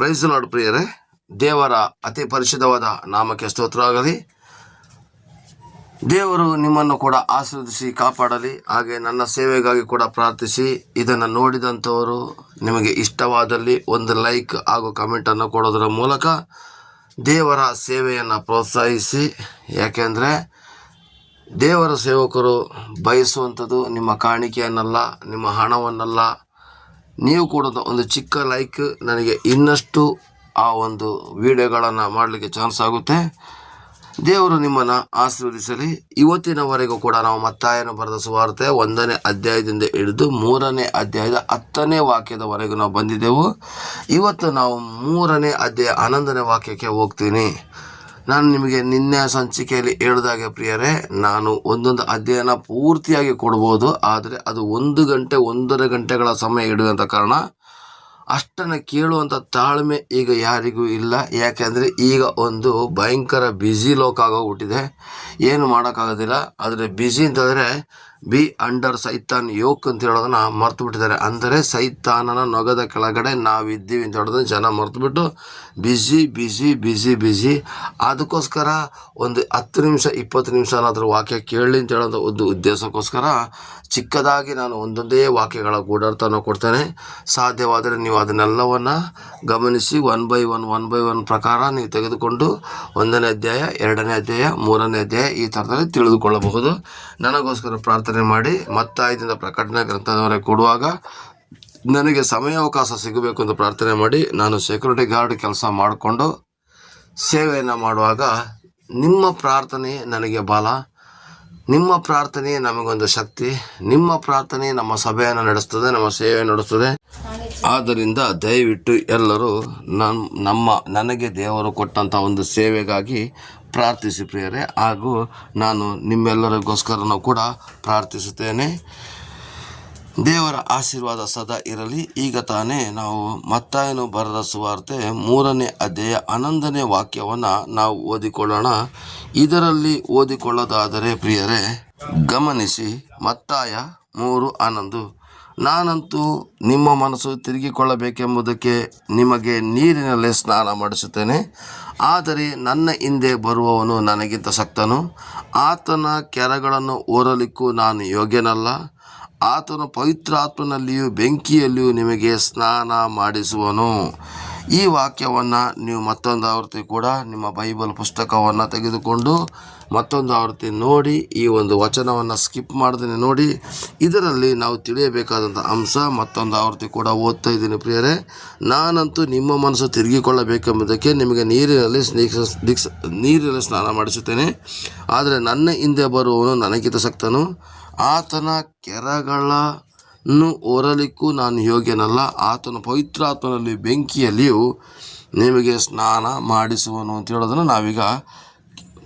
Price lord ಪ್ರಿಯರೇ. ದೇವರ ಅತಿ ಪರಿಶುದ್ಧವಾದ ನಾಮಕ್ಕೆ ಸ್ತೋತ್ರ ಆಗಲಿ ದೇವರು ನಿಮ್ಮನ್ನು ಕೂಡ ಆಶೀರ್ವದಿಸಿ, ಕಾಪಾಡಲಿ. ಹಾಗೆ ನನ್ನ ಸೇವೆಗಾಗಿ ಕೂಡ ಪ್ರಾರ್ಥಿಸಿ. ಇದನ್ನು ನೋಡಿದಂಥವರು ನಿಮಗೆ ಇಷ್ಟವಾದಲ್ಲಿ ಒಂದು ಲೈಕ್ ಹಾಗೂ ಕಮೆಂಟನ್ನು ಕೊಡೋದರ ಮೂಲಕ ದೇವರ ಸೇವೆಯನ್ನು ಪ್ರೋತ್ಸಾಹಿಸಿ. ಯಾಕೆಂದರೆ ದೇವರ ಸೇವಕರು ಬಯಸುವಂಥದ್ದು ನಿಮ್ಮ ಕಾಣಿಕೆಯನ್ನಲ್ಲ, ನಿಮ್ಮ ಹಣವನ್ನಲ್ಲ ನೀವು ಕೂಡ ಒಂದು ಚಿಕ್ಕ ಲೈಕ್ ನನಗೆ ಇನ್ನಷ್ಟು ಆ ಒಂದು ವಿಡಿಯೋಗಳನ್ನು ಮಾಡಲಿಕ್ಕೆ ಚಾನ್ಸ್ ಆಗುತ್ತೆ. ದೇವರು ನಿಮ್ಮನ್ನು ಆಶೀರ್ವದಿಸಲಿ. ಇವತ್ತಿನವರೆಗೂ ಕೂಡ ನಾವು ಮತ್ತಾಯನ ಬರೆದ ಸುವಾರ್ತೆ ಒಂದನೇ ಅಧ್ಯಾಯದಿಂದ ಹಿಡಿದು ಮೂರನೇ ಅಧ್ಯಾಯದ ಹತ್ತನೇ ವಾಕ್ಯದವರೆಗೂ ನಾವು ಬಂದಿದ್ದೆವು. ಇವತ್ತು ನಾವು ಮೂರನೇ ಅಧ್ಯಾಯ ಹನ್ನೊಂದನೇ ವಾಕ್ಯಕ್ಕೆ ಹೋಗ್ತೀನಿ. ನಾನು ನಿಮಗೆ ನಿನ್ನೆ ಸಂಚಿಕೆಯಲ್ಲಿ ಹೇಳಿದಾಗೆ ಪ್ರಿಯರೇ, ನಾನು ಒಂದೊಂದು ಅಧ್ಯಯನ ಪೂರ್ತಿಯಾಗಿ ಕೊಡ್ಬೋದು, ಆದರೆ ಅದು ಒಂದು ಗಂಟೆ, ಒಂದೂವರೆ ಗಂಟೆಗಳ ಸಮಯ ಇಡುವಂಥ ಕಾರಣ ಅಷ್ಟನ್ನು ಕೇಳುವಂಥ ತಾಳ್ಮೆ ಈಗ ಯಾರಿಗೂ ಇಲ್ಲ. ಯಾಕೆಂದರೆ ಈಗ ಒಂದು ಭಯಂಕರ ಬ್ಯುಸಿ ಲೋಕ ಆಗೋಗ್ಬಿಟ್ಟಿದೆ. ಏನು ಮಾಡೋಕ್ಕಾಗೋದಿಲ್ಲ. ಆದರೆ ಬ್ಯುಸಿ ಅಂತಂದರೆ ಬಿ ಅಂಡರ್ ಸೈತಾನ್ ಯೋಕ್ ಅಂತ ಹೇಳೋದನ್ನ ಮರ್ತು ಬಿಟ್ಟಿದ್ದಾರೆ ಅಂದರೆ ಸೈತಾನನ ನೊಗದ ಕೆಳಗಡೆ ನಾವಿದ್ದೀವಿ ಅಂತ ಹೇಳೋದನ್ನ ಜನ ಮರೆತುಬಿಟ್ಟು ಬ್ಯುಸಿ ಬ್ಯುಸಿ ಬ್ಯುಸಿ ಬ್ಯುಸಿ ಅದಕ್ಕೋಸ್ಕರ ಒಂದು ಹತ್ತು ನಿಮಿಷ, ಇಪ್ಪತ್ತು ನಿಮಿಷ ವಾಕ್ಯ ಕೇಳಲಿ ಅಂತ ಹೇಳೋದು ಒಂದು ಉದ್ದೇಶಕ್ಕೋಸ್ಕರ ಚಿಕ್ಕದಾಗಿ ನಾನು ಒಂದೊಂದೇ ವಾಕ್ಯಗಳ ಗೂಢಾರ್ಥನ ಕೊಡ್ತೇನೆ. ಸಾಧ್ಯವಾದರೆ ನೀವು ಅದನ್ನೆಲ್ಲವನ್ನು ಗಮನಿಸಿ one by one one by one ಪ್ರಕಾರ ನೀವು ತೆಗೆದುಕೊಂಡು ಒಂದನೇ ಅಧ್ಯಾಯ, ಎರಡನೇ ಅಧ್ಯಾಯ, ಮೂರನೇ ಅಧ್ಯಾಯ ಈ ಥರದಲ್ಲಿ ತಿಳಿದುಕೊಳ್ಳಬಹುದು. ನನಗೋಸ್ಕರ ಪ್ರಾರ್ಥನೆ ಮಾಡಿ ಮತ್ತಾಯದಿಂದ ಪ್ರಕಟಣೆ ಗ್ರಂಥದವರೆಗೆ ಕೊಡುವಾಗ ನನಗೆ ಸಮಯಾವಕಾಶ ಸಿಗಬೇಕು ಅಂತ ಪ್ರಾರ್ಥನೆ ಮಾಡಿ ನಾನು ಸೆಕ್ಯೂರಿಟಿ ಗಾರ್ಡ್ ಕೆಲಸ ಮಾಡಿಕೊಂಡು ಸೇವೆಯನ್ನು ಮಾಡುವಾಗ ನಿಮ್ಮ ಪ್ರಾರ್ಥನೆ ನನಗೆ ಬಲ, ನಿಮ್ಮ ಪ್ರಾರ್ಥನೆ ನಮಗೊಂದು ಶಕ್ತಿ, ನಿಮ್ಮ ಪ್ರಾರ್ಥನೆ ನಮ್ಮ ಸಭೆಯನ್ನು ನಡೆಸ್ತದೆ, ನಮ್ಮ ಸೇವೆ ನಡೆಸ್ತದೆ. ಆದ್ದರಿಂದ ದಯವಿಟ್ಟು ಎಲ್ಲರೂ ನಮ್ಮ, ನನಗೆ ದೇವರು ಕೊಟ್ಟಂಥ ಒಂದು ಸೇವೆಗಾಗಿ ಪ್ರಾರ್ಥಿಸಿ ಪ್ರಿಯರೇ. ಹಾಗೂ ನಾನು ನಿಮ್ಮೆಲ್ಲರಿಗೋಸ್ಕರನೂ ಕೂಡ ಪ್ರಾರ್ಥಿಸುತ್ತೇನೆ. ದೇವರ ಆಶೀರ್ವಾದ ಸದಾ ಇರಲಿ. ಈಗ ತಾನೇ ನಾವು ಮತ್ತಾಯನು ಬರೆದ ಸುವಾರ್ತೆ ಮೂರನೇ ಅಧ್ಯಾಯ ಹನ್ನೊಂದನೇ ವಾಕ್ಯವನ್ನು ನಾವು ಓದಿಕೊಳ್ಳೋಣ. ಇದರಲ್ಲಿ ಓದಿಕೊಳ್ಳೋದಾದರೆ ಪ್ರಿಯರೇ, ಗಮನಿಸಿ ಮತ್ತಾಯ ಮೂರು ಹನ್ನೊಂದು. ನಾನಂತೂ ನಿಮ್ಮ ಮನಸ್ಸು ತಿರುಗಿಕೊಳ್ಳಬೇಕೆಂಬುದಕ್ಕೆ ನಿಮಗೆ ನೀರಿನಲ್ಲೇ ಸ್ನಾನ ಮಾಡಿಸುತ್ತೇನೆ. ಆದರೆ ನನ್ನ ಹಿಂದೆ ಬರುವವನು ನನಗಿಂತ ಸಕ್ತನು. ಆತನ ಕೆರಗಳನ್ನು ಓರಲಿಕ್ಕೂ ನಾನು ಯೋಗ್ಯನಲ್ಲ. ಆತನು ಪವಿತ್ರಾತ್ಮನಲ್ಲಿಯೂ ಬೆಂಕಿಯಲ್ಲಿಯೂ ನಿಮಗೆ ಸ್ನಾನ ಮಾಡಿಸುವನು. ಈ ವಾಕ್ಯವನ್ನು ನೀವು ಮತ್ತೊಂದು ಆವೃತ್ತಿ ಕೂಡ ನಿಮ್ಮ ಬೈಬಲ್ ಪುಸ್ತಕವನ್ನು ತೆಗೆದುಕೊಂಡು ಮತ್ತೊಂದು ಆವೃತ್ತಿ ನೋಡಿ, ಈ ಒಂದು ವಚನವನ್ನು ಸ್ಕಿಪ್ ಮಾಡ್ದೇ ನೋಡಿ. ಇದರಲ್ಲಿ ನಾವು ತಿಳಿಯಬೇಕಾದಂಥ ಅಂಶ ಮತ್ತೊಂದು ಆವೃತ್ತಿ ಕೂಡ ಓದ್ತಾ ಇದ್ದೀನಿ ಪ್ರಿಯರೇ. ನಾನಂತೂ ನಿಮ್ಮ ಮನಸ್ಸು ತಿರುಗಿಕೊಳ್ಳಬೇಕೆಂಬುದಕ್ಕೆ ನಿಮಗೆ ನೀರಿನಲ್ಲಿ ಸ್ನೇಹ ದಿಕ್ಸ್ ನೀರಿನಲ್ಲಿ ಸ್ನಾನ ಮಾಡಿಸುತ್ತೇನೆ. ಆದರೆ ನನ್ನ ಹಿಂದೆ ಬರುವವನು ನನಗಿಂತ ಶಕ್ತನು ಆತನ ಕೆರಗಳನ್ನು ಓರಲಿಕ್ಕೂ ನಾನು ಯೋಗ್ಯನಲ್ಲ. ಆತನ ಪವಿತ್ರಾತ್ಮನಲ್ಲಿ ಬೆಂಕಿಯಲ್ಲಿಯೂ ನಿಮಗೆ ಸ್ನಾನ ಮಾಡಿಸುವನು ಅಂತ ಹೇಳೋದನ್ನು ನಾವೀಗ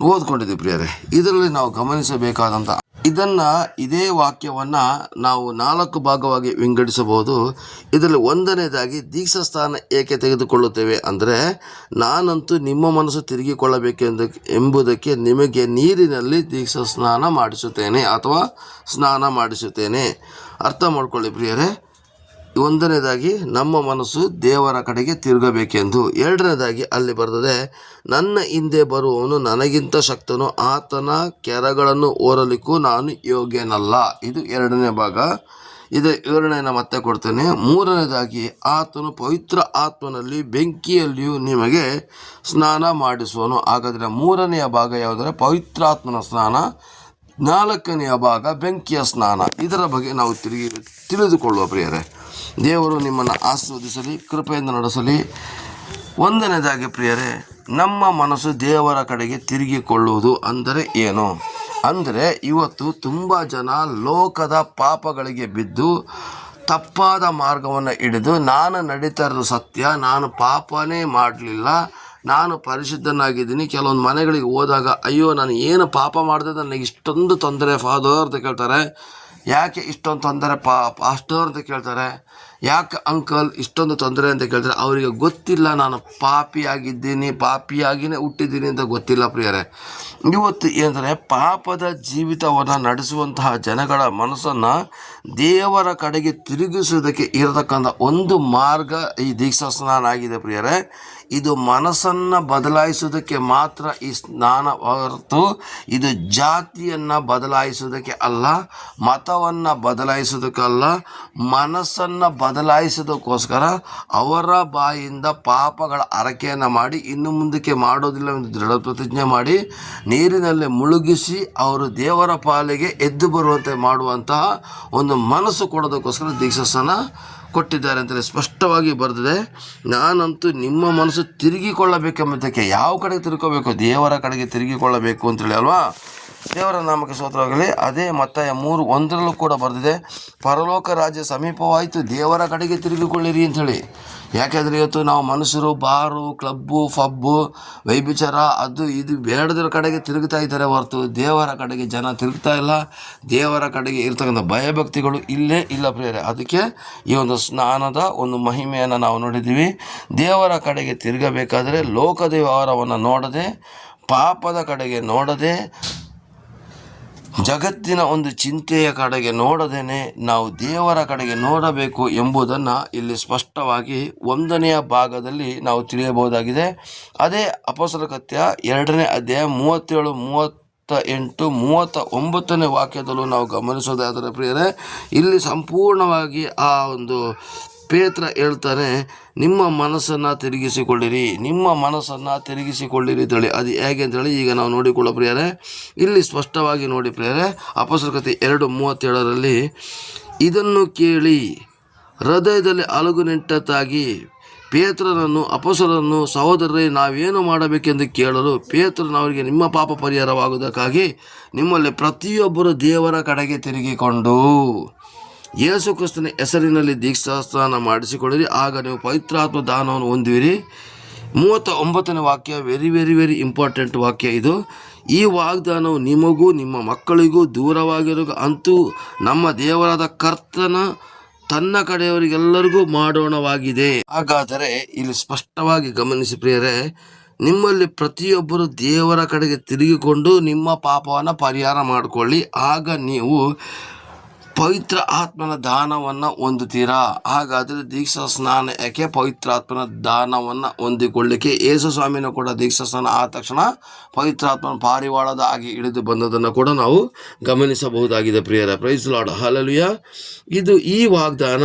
ಓದ್ಕೊಂಡಿದ್ದೀವಿ ಪ್ರಿಯರೇ. ಇದರಲ್ಲಿ ನಾವು ಗಮನಿಸಬೇಕಾದಂಥ ಇದನ್ನು ಇದೇ ವಾಕ್ಯವನ್ನು ನಾವು ನಾಲ್ಕು ಭಾಗವಾಗಿ ವಿಂಗಡಿಸಬಹುದು. ಇದರಲ್ಲಿ ಒಂದನೇದಾಗಿ ದೀಕ್ಷಾಸ್ಥಾನ ಏಕೆ ತೆಗೆದುಕೊಳ್ಳುತ್ತೇವೆ ಅಂದರೆ, ನಾನಂತೂ ನಿಮ್ಮ ಮನಸ್ಸು ತಿರುಗಿಕೊಳ್ಳಬೇಕೆಂದು ಎಂಬುದಕ್ಕೆ ನಿಮಗೆ ನೀರಿನಲ್ಲಿ ದೀಕ್ಷಾ ಸ್ನಾನ ಮಾಡಿಸುತ್ತೇನೆ ಅಥವಾ ಸ್ನಾನ ಮಾಡಿಸುತ್ತೇನೆ. ಅರ್ಥ ಮಾಡ್ಕೊಳ್ಳಿ ಪ್ರಿಯರೇ. ಒಂದನೇದಾಗಿ ನಮ್ಮ ಮನಸ್ಸು ದೇವರ ಕಡೆಗೆ ತಿರುಗಬೇಕೆಂದು. ಎರಡನೇದಾಗಿ ಅಲ್ಲಿ ಬರ್ತದೆ ನನ್ನ ಹಿಂದೆ ಬರುವವನು ನನಗಿಂತ ಶಕ್ತನು, ಆತನ ಕೆರಗಳನ್ನು ಓರಲಿಕ್ಕೂ ನಾನು ಯೋಗ್ಯನಲ್ಲ. ಇದು ಎರಡನೇ ಭಾಗ. ಇದು ವಿವರಣೆಯನ್ನು ಮತ್ತೆ ಕೊಡ್ತೇನೆ. ಮೂರನೇದಾಗಿ, ಆತನು ಪವಿತ್ರ ಆತ್ಮನಲ್ಲಿ ಬೆಂಕಿಯಲ್ಲಿಯೂ ನಿಮಗೆ ಸ್ನಾನ ಮಾಡಿಸುವನು. ಹಾಗಾದರೆ ಮೂರನೆಯ ಭಾಗ ಯಾವುದರೆ, ಪವಿತ್ರಾತ್ಮನ ಸ್ನಾನ. ನಾಲ್ಕನೆಯ ಭಾಗ, ಬೆಂಕಿಯ ಸ್ನಾನ. ಇದರ ಬಗ್ಗೆ ನಾವು ತಿರುಗಿ, ತಿಳಿದುಕೊಳ್ಳುವ ಪ್ರಿಯರೇ ದೇವರು ನಿಮ್ಮನ್ನು ಆಶೀರ್ವದಿಸಲಿ, ಕೃಪೆಯಿಂದ ನಡೆಸಲಿ. ಒಂದನೇದಾಗಿ ಪ್ರಿಯರೇ, ನಮ್ಮ ಮನಸ್ಸು ದೇವರ ಕಡೆಗೆ ತಿರುಗಿಕೊಳ್ಳುವುದು ಅಂದರೆ ಏನು? ಅಂದರೆ ಇವತ್ತು ತುಂಬ ಜನ ಲೋಕದ ಪಾಪಗಳಿಗೆ ಬಿದ್ದು ತಪ್ಪಾದ ಮಾರ್ಗವನ್ನು ಹಿಡಿದು, ನಾನು ನಡೀತಾ ಇರೋದು ಸತ್ಯ, ನಾನು ಪಾಪನೇ ಮಾಡಲಿಲ್ಲ, ನಾನು ಪರಿಶುದ್ಧನಾಗಿದ್ದೀನಿ, ಕೆಲವೊಂದು ಮನೆಗಳಿಗೆ ಹೋದಾಗ, ಅಯ್ಯೋ, ನಾನು ಏನು ಪಾಪ ಮಾಡಿದೆ, ನನಗೆ ಇಷ್ಟೊಂದು ತೊಂದರೆ ಫಾದರ್ ಅಂತ ಕೇಳ್ತಾರೆ. ಯಾಕೆ ಇಷ್ಟೊಂದು ತೊಂದರೆ ಪಾ ಪಾಸ್ಟರ್ ಅಂತ ಕೇಳ್ತಾರೆ? ಯಾಕೆ ಅಂಕಲ್ ಇಷ್ಟೊಂದು ತೊಂದರೆ ಅಂತ ಕೇಳ್ತಾರೆ? ಅವರಿಗೆ ಗೊತ್ತಿಲ್ಲ, ನಾನು ಪಾಪಿಯಾಗಿದ್ದೀನಿ, ಪಾಪಿಯಾಗಿನೇ ಹುಟ್ಟಿದ್ದೀನಿ ಅಂತ ಗೊತ್ತಿಲ್ಲ ಪ್ರಿಯರೇ. ಇವತ್ತು ಏನಂದರೆ, ಪಾಪದ ಜೀವಿತವನ್ನು ನಡೆಸುವಂತಹ ಜನಗಳ ಮನಸ್ಸನ್ನು ದೇವರ ಕಡೆಗೆ ತಿರುಗಿಸುವುದಕ್ಕೆ ಇರತಕ್ಕಂಥ ಒಂದು ಮಾರ್ಗ ಈ ದೀಕ್ಷಾ ಸ್ನಾನ ಆಗಿದೆ ಪ್ರಿಯರೇ. ಇದು ಮನಸ್ಸನ್ನು ಬದಲಾಯಿಸುವುದಕ್ಕೆ ಮಾತ್ರ ಈ ಸ್ನಾನ ಹೊರತು ಇದು ಜಾತಿಯನ್ನು ಬದಲಾಯಿಸುವುದಕ್ಕೆ ಅಲ್ಲ, ಮತವನ್ನು ಬದಲಾಯಿಸುವುದಕ್ಕಲ್ಲ ಮನಸ್ಸನ್ನು ಬದಲಾಯಿಸೋದಕ್ಕೋಸ್ಕರ ಅವರ ಬಾಯಿಂದ ಪಾಪಗಳ ಅರಕೆಯನ್ನು ಮಾಡಿ, ಇನ್ನು ಮುಂದಕ್ಕೆ ಮಾಡೋದಿಲ್ಲ ಎಂದು ದೃಢ ಪ್ರತಿಜ್ಞೆ ಮಾಡಿ, ನೀರಿನಲ್ಲಿ ಮುಳುಗಿಸಿ ಅವರು ದೇವರ ಪಾಲಿಗೆ ಎದ್ದು ಬರುವಂತೆ ಮಾಡುವಂತಹ ಒಂದು ಮನಸ್ಸು ಕೊಡೋದಕ್ಕೋಸ್ಕರ ದೀಕ್ಷಾ ಸ್ನಾನ ಕೊಟ್ಟಿದ್ದಾರೆ ಅಂತೇಳಿ ಸ್ಪಷ್ಟವಾಗಿ ಬರೆದಿದೆ. ನಾನಂತೂ ನಿಮ್ಮ ಮನಸ್ಸು ತಿರುಗಿಕೊಳ್ಳಬೇಕೆಂಬುದಕ್ಕೆ ಯಾವ ಕಡೆಗೆ ತಿರ್ಕೋಬೇಕು ದೇವರ ಕಡೆಗೆ ತಿರುಗಿಕೊಳ್ಳಬೇಕು ಅಂತೇಳಿ ಅಲ್ವಾ? ದೇವರ ನಾಮಕ್ಕೆ ಸ್ತೋತ್ರವಾಗಲಿ. ಅದೇ ಮತ್ತಾಯ ಮೂರು ಒಂದರಲ್ಲೂ ಕೂಡ ಬರೆದಿದೆ, ಪರಲೋಕ ರಾಜ್ಯ ಸಮೀಪವಾಯಿತು, ದೇವರ ಕಡೆಗೆ ತಿರುಗಿಕೊಳ್ಳಿರಿ ಅಂಥೇಳಿ ಯಾಕೆಂದರೆ ಇವತ್ತು ನಾವು ಮನುಷ್ಯರು, ಬಾರು, ಕ್ಲಬ್ಬು, ಫಬ್ಬು, ವೈಭಿಚಾರ, ಅದು ಇದು ಬೇಡದ್ರ ಕಡೆಗೆ ತಿರುಗ್ತಾ ಇದ್ದಾರೆ ಹೊರತು ದೇವರ ಕಡೆಗೆ ಜನ ತಿರುಗ್ತಾ ಇಲ್ಲ. ದೇವರ ಕಡೆಗೆ ಇರ್ತಕ್ಕಂಥ ಭಯಭಕ್ತಿಗಳು ಇಲ್ಲೇ ಇಲ್ಲ ಪ್ರೇರೆ ಅದಕ್ಕೆ ಈ ಒಂದು ಸ್ನಾನದ ಒಂದು ಮಹಿಮೆಯನ್ನು ನಾವು ನೋಡಿದ್ದೀವಿ. ದೇವರ ಕಡೆಗೆ ತಿರುಗಬೇಕಾದರೆ ಲೋಕದ ವ್ಯವಹಾರವನ್ನು ನೋಡದೆ, ಪಾಪದ ಕಡೆಗೆ ನೋಡದೆ ಜಗತ್ತಿನ ಒಂದು ಚಿಂತೆಯ ಕಡೆಗೆ ನೋಡದೇನೆ ನಾವು ದೇವರ ಕಡೆಗೆ ನೋಡಬೇಕು ಎಂಬುದನ್ನು ಇಲ್ಲಿ ಸ್ಪಷ್ಟವಾಗಿ ಒಂದನೆಯ ಭಾಗದಲ್ಲಿ ನಾವು ತಿಳಿಯಬಹುದಾಗಿದೆ. ಅದೇ ಅಪಸರ ಕತ್ಯ ಎರಡನೇ ಅಧ್ಯಾಯ ಮೂವತ್ತೇಳು, ಮೂವತ್ತ ಎಂಟು, ಮೂವತ್ತ ಒಂಬತ್ತನೇ ವಾಕ್ಯದಲ್ಲೂ ನಾವು ಗಮನಿಸೋದಾದರೆ ಪ್ರಿಯರೇ, ಇಲ್ಲಿ ಸಂಪೂರ್ಣವಾಗಿ ಆ ಒಂದು ಪೇತ್ರ ಹೇಳ್ತಾನೆ, ನಿಮ್ಮ ಮನಸ್ಸನ್ನು ತಿರುಗಿಸಿಕೊಳ್ಳಿರಿ, ನಿಮ್ಮ ಮನಸ್ಸನ್ನು ತಿರುಗಿಸಿಕೊಳ್ಳಿರಿ ಅಂತೇಳಿ. ಅದು ಹೇಗೆ ಅಂತೇಳಿ ಈಗ ನಾವು ನೋಡಿಕೊಳ್ಳೋ ಪ್ರಿಯರೇ, ಇಲ್ಲಿ ಸ್ಪಷ್ಟವಾಗಿ ನೋಡಿ ಪ್ರಿಯರೇ ಅಪಸರಕತೆ ಎರಡು ಮೂವತ್ತೇಳರಲ್ಲಿ ಇದನ್ನು ಕೇಳಿ ಹೃದಯದಲ್ಲಿ ಅಲಗು ನಿಂಟತ್ತಾಗಿ ಪೇತ್ರನನ್ನು ಅಪಸರನ್ನು ಸಹೋದರರೇ, ನಾವೇನು ಮಾಡಬೇಕೆಂದು ಕೇಳಲು ಪೇತ್ರನವರಿಗೆ ನಿಮ್ಮ ಪಾಪ ಪರಿಹಾರವಾಗುವುದಕ್ಕಾಗಿ ನಿಮ್ಮಲ್ಲಿ ಪ್ರತಿಯೊಬ್ಬರು ದೇವರ ಕಡೆಗೆ ತಿರುಗಿಕೊಂಡು ಯೇಸು ಕ್ರಿಸ್ತನ ಹೆಸರಿನಲ್ಲಿ ದೀಕ್ಷಾಸ್ನಾನ ಮಾಡಿಸಿಕೊಳ್ಳಿರಿ. ಆಗ ನೀವು ಪವಿತ್ರಾತ್ಮ ದಾನವನ್ನು ಹೊಂದುವಿರಿ. ಮೂವತ್ತ ಒಂಬತ್ತನೇ ವಾಕ್ಯ ವೆರಿ ವೆರಿ ವೆರಿ ಇಂಪಾರ್ಟೆಂಟ್ ವಾಕ್ಯ ಇದು. ಈ ವಾಗ್ದಾನವು ನಿಮಗೂ, ನಿಮ್ಮ ಮಕ್ಕಳಿಗೂ ದೂರವಾಗಿರೋ ಅಂತೂ ನಮ್ಮ ದೇವರಾದ ಕರ್ತನ ತನ್ನ ಕಡೆಯವರಿಗೆಲ್ಲರಿಗೂ ಮಾಡೋಣವಾಗಿದೆ. ಹಾಗಾದರೆ ಇಲ್ಲಿ ಸ್ಪಷ್ಟವಾಗಿ ಗಮನಿಸಿ ಪ್ರಿಯರೇ, ನಿಮ್ಮಲ್ಲಿ ಪ್ರತಿಯೊಬ್ಬರು ದೇವರ ಕಡೆಗೆ ತಿರುಗಿಕೊಂಡು ನಿಮ್ಮ ಪಾಪವನ್ನು ಪರಿಹಾರ ಮಾಡಿಕೊಳ್ಳಿ. ಆಗ ನೀವು ಪವಿತ್ರ ಆತ್ಮನ ದಾನವನ್ನು ಹೊಂದುತ್ತೀರಾ? ಹಾಗಾದರೆ ದೀಕ್ಷಾ ಸ್ನಾನ ಯಾಕೆ ಪವಿತ್ರ ಆತ್ಮನ ದಾನವನ್ನು ಹೊಂದಿಕೊಳ್ಳಿಕ್ಕೆ ಯೇಸು ಸ್ವಾಮಿನ ಕೂಡ ದೀಕ್ಷಾ ಸ್ನಾನ ಆದ ತಕ್ಷಣ ಪವಿತ್ರ ಆತ್ಮನ ಪಾರಿವಾಳದ ಆಗಿ ಇಳಿದು ಬಂದದನ್ನು ಕೂಡ ನಾವು ಗಮನಿಸಬಹುದಾಗಿದೆ ಪ್ರಿಯರ. ಪ್ರೈಸ್ ಲಾಡ್ ಹಾಲಲುಯ ಇದು ಈ ವಾಗ್ದಾನ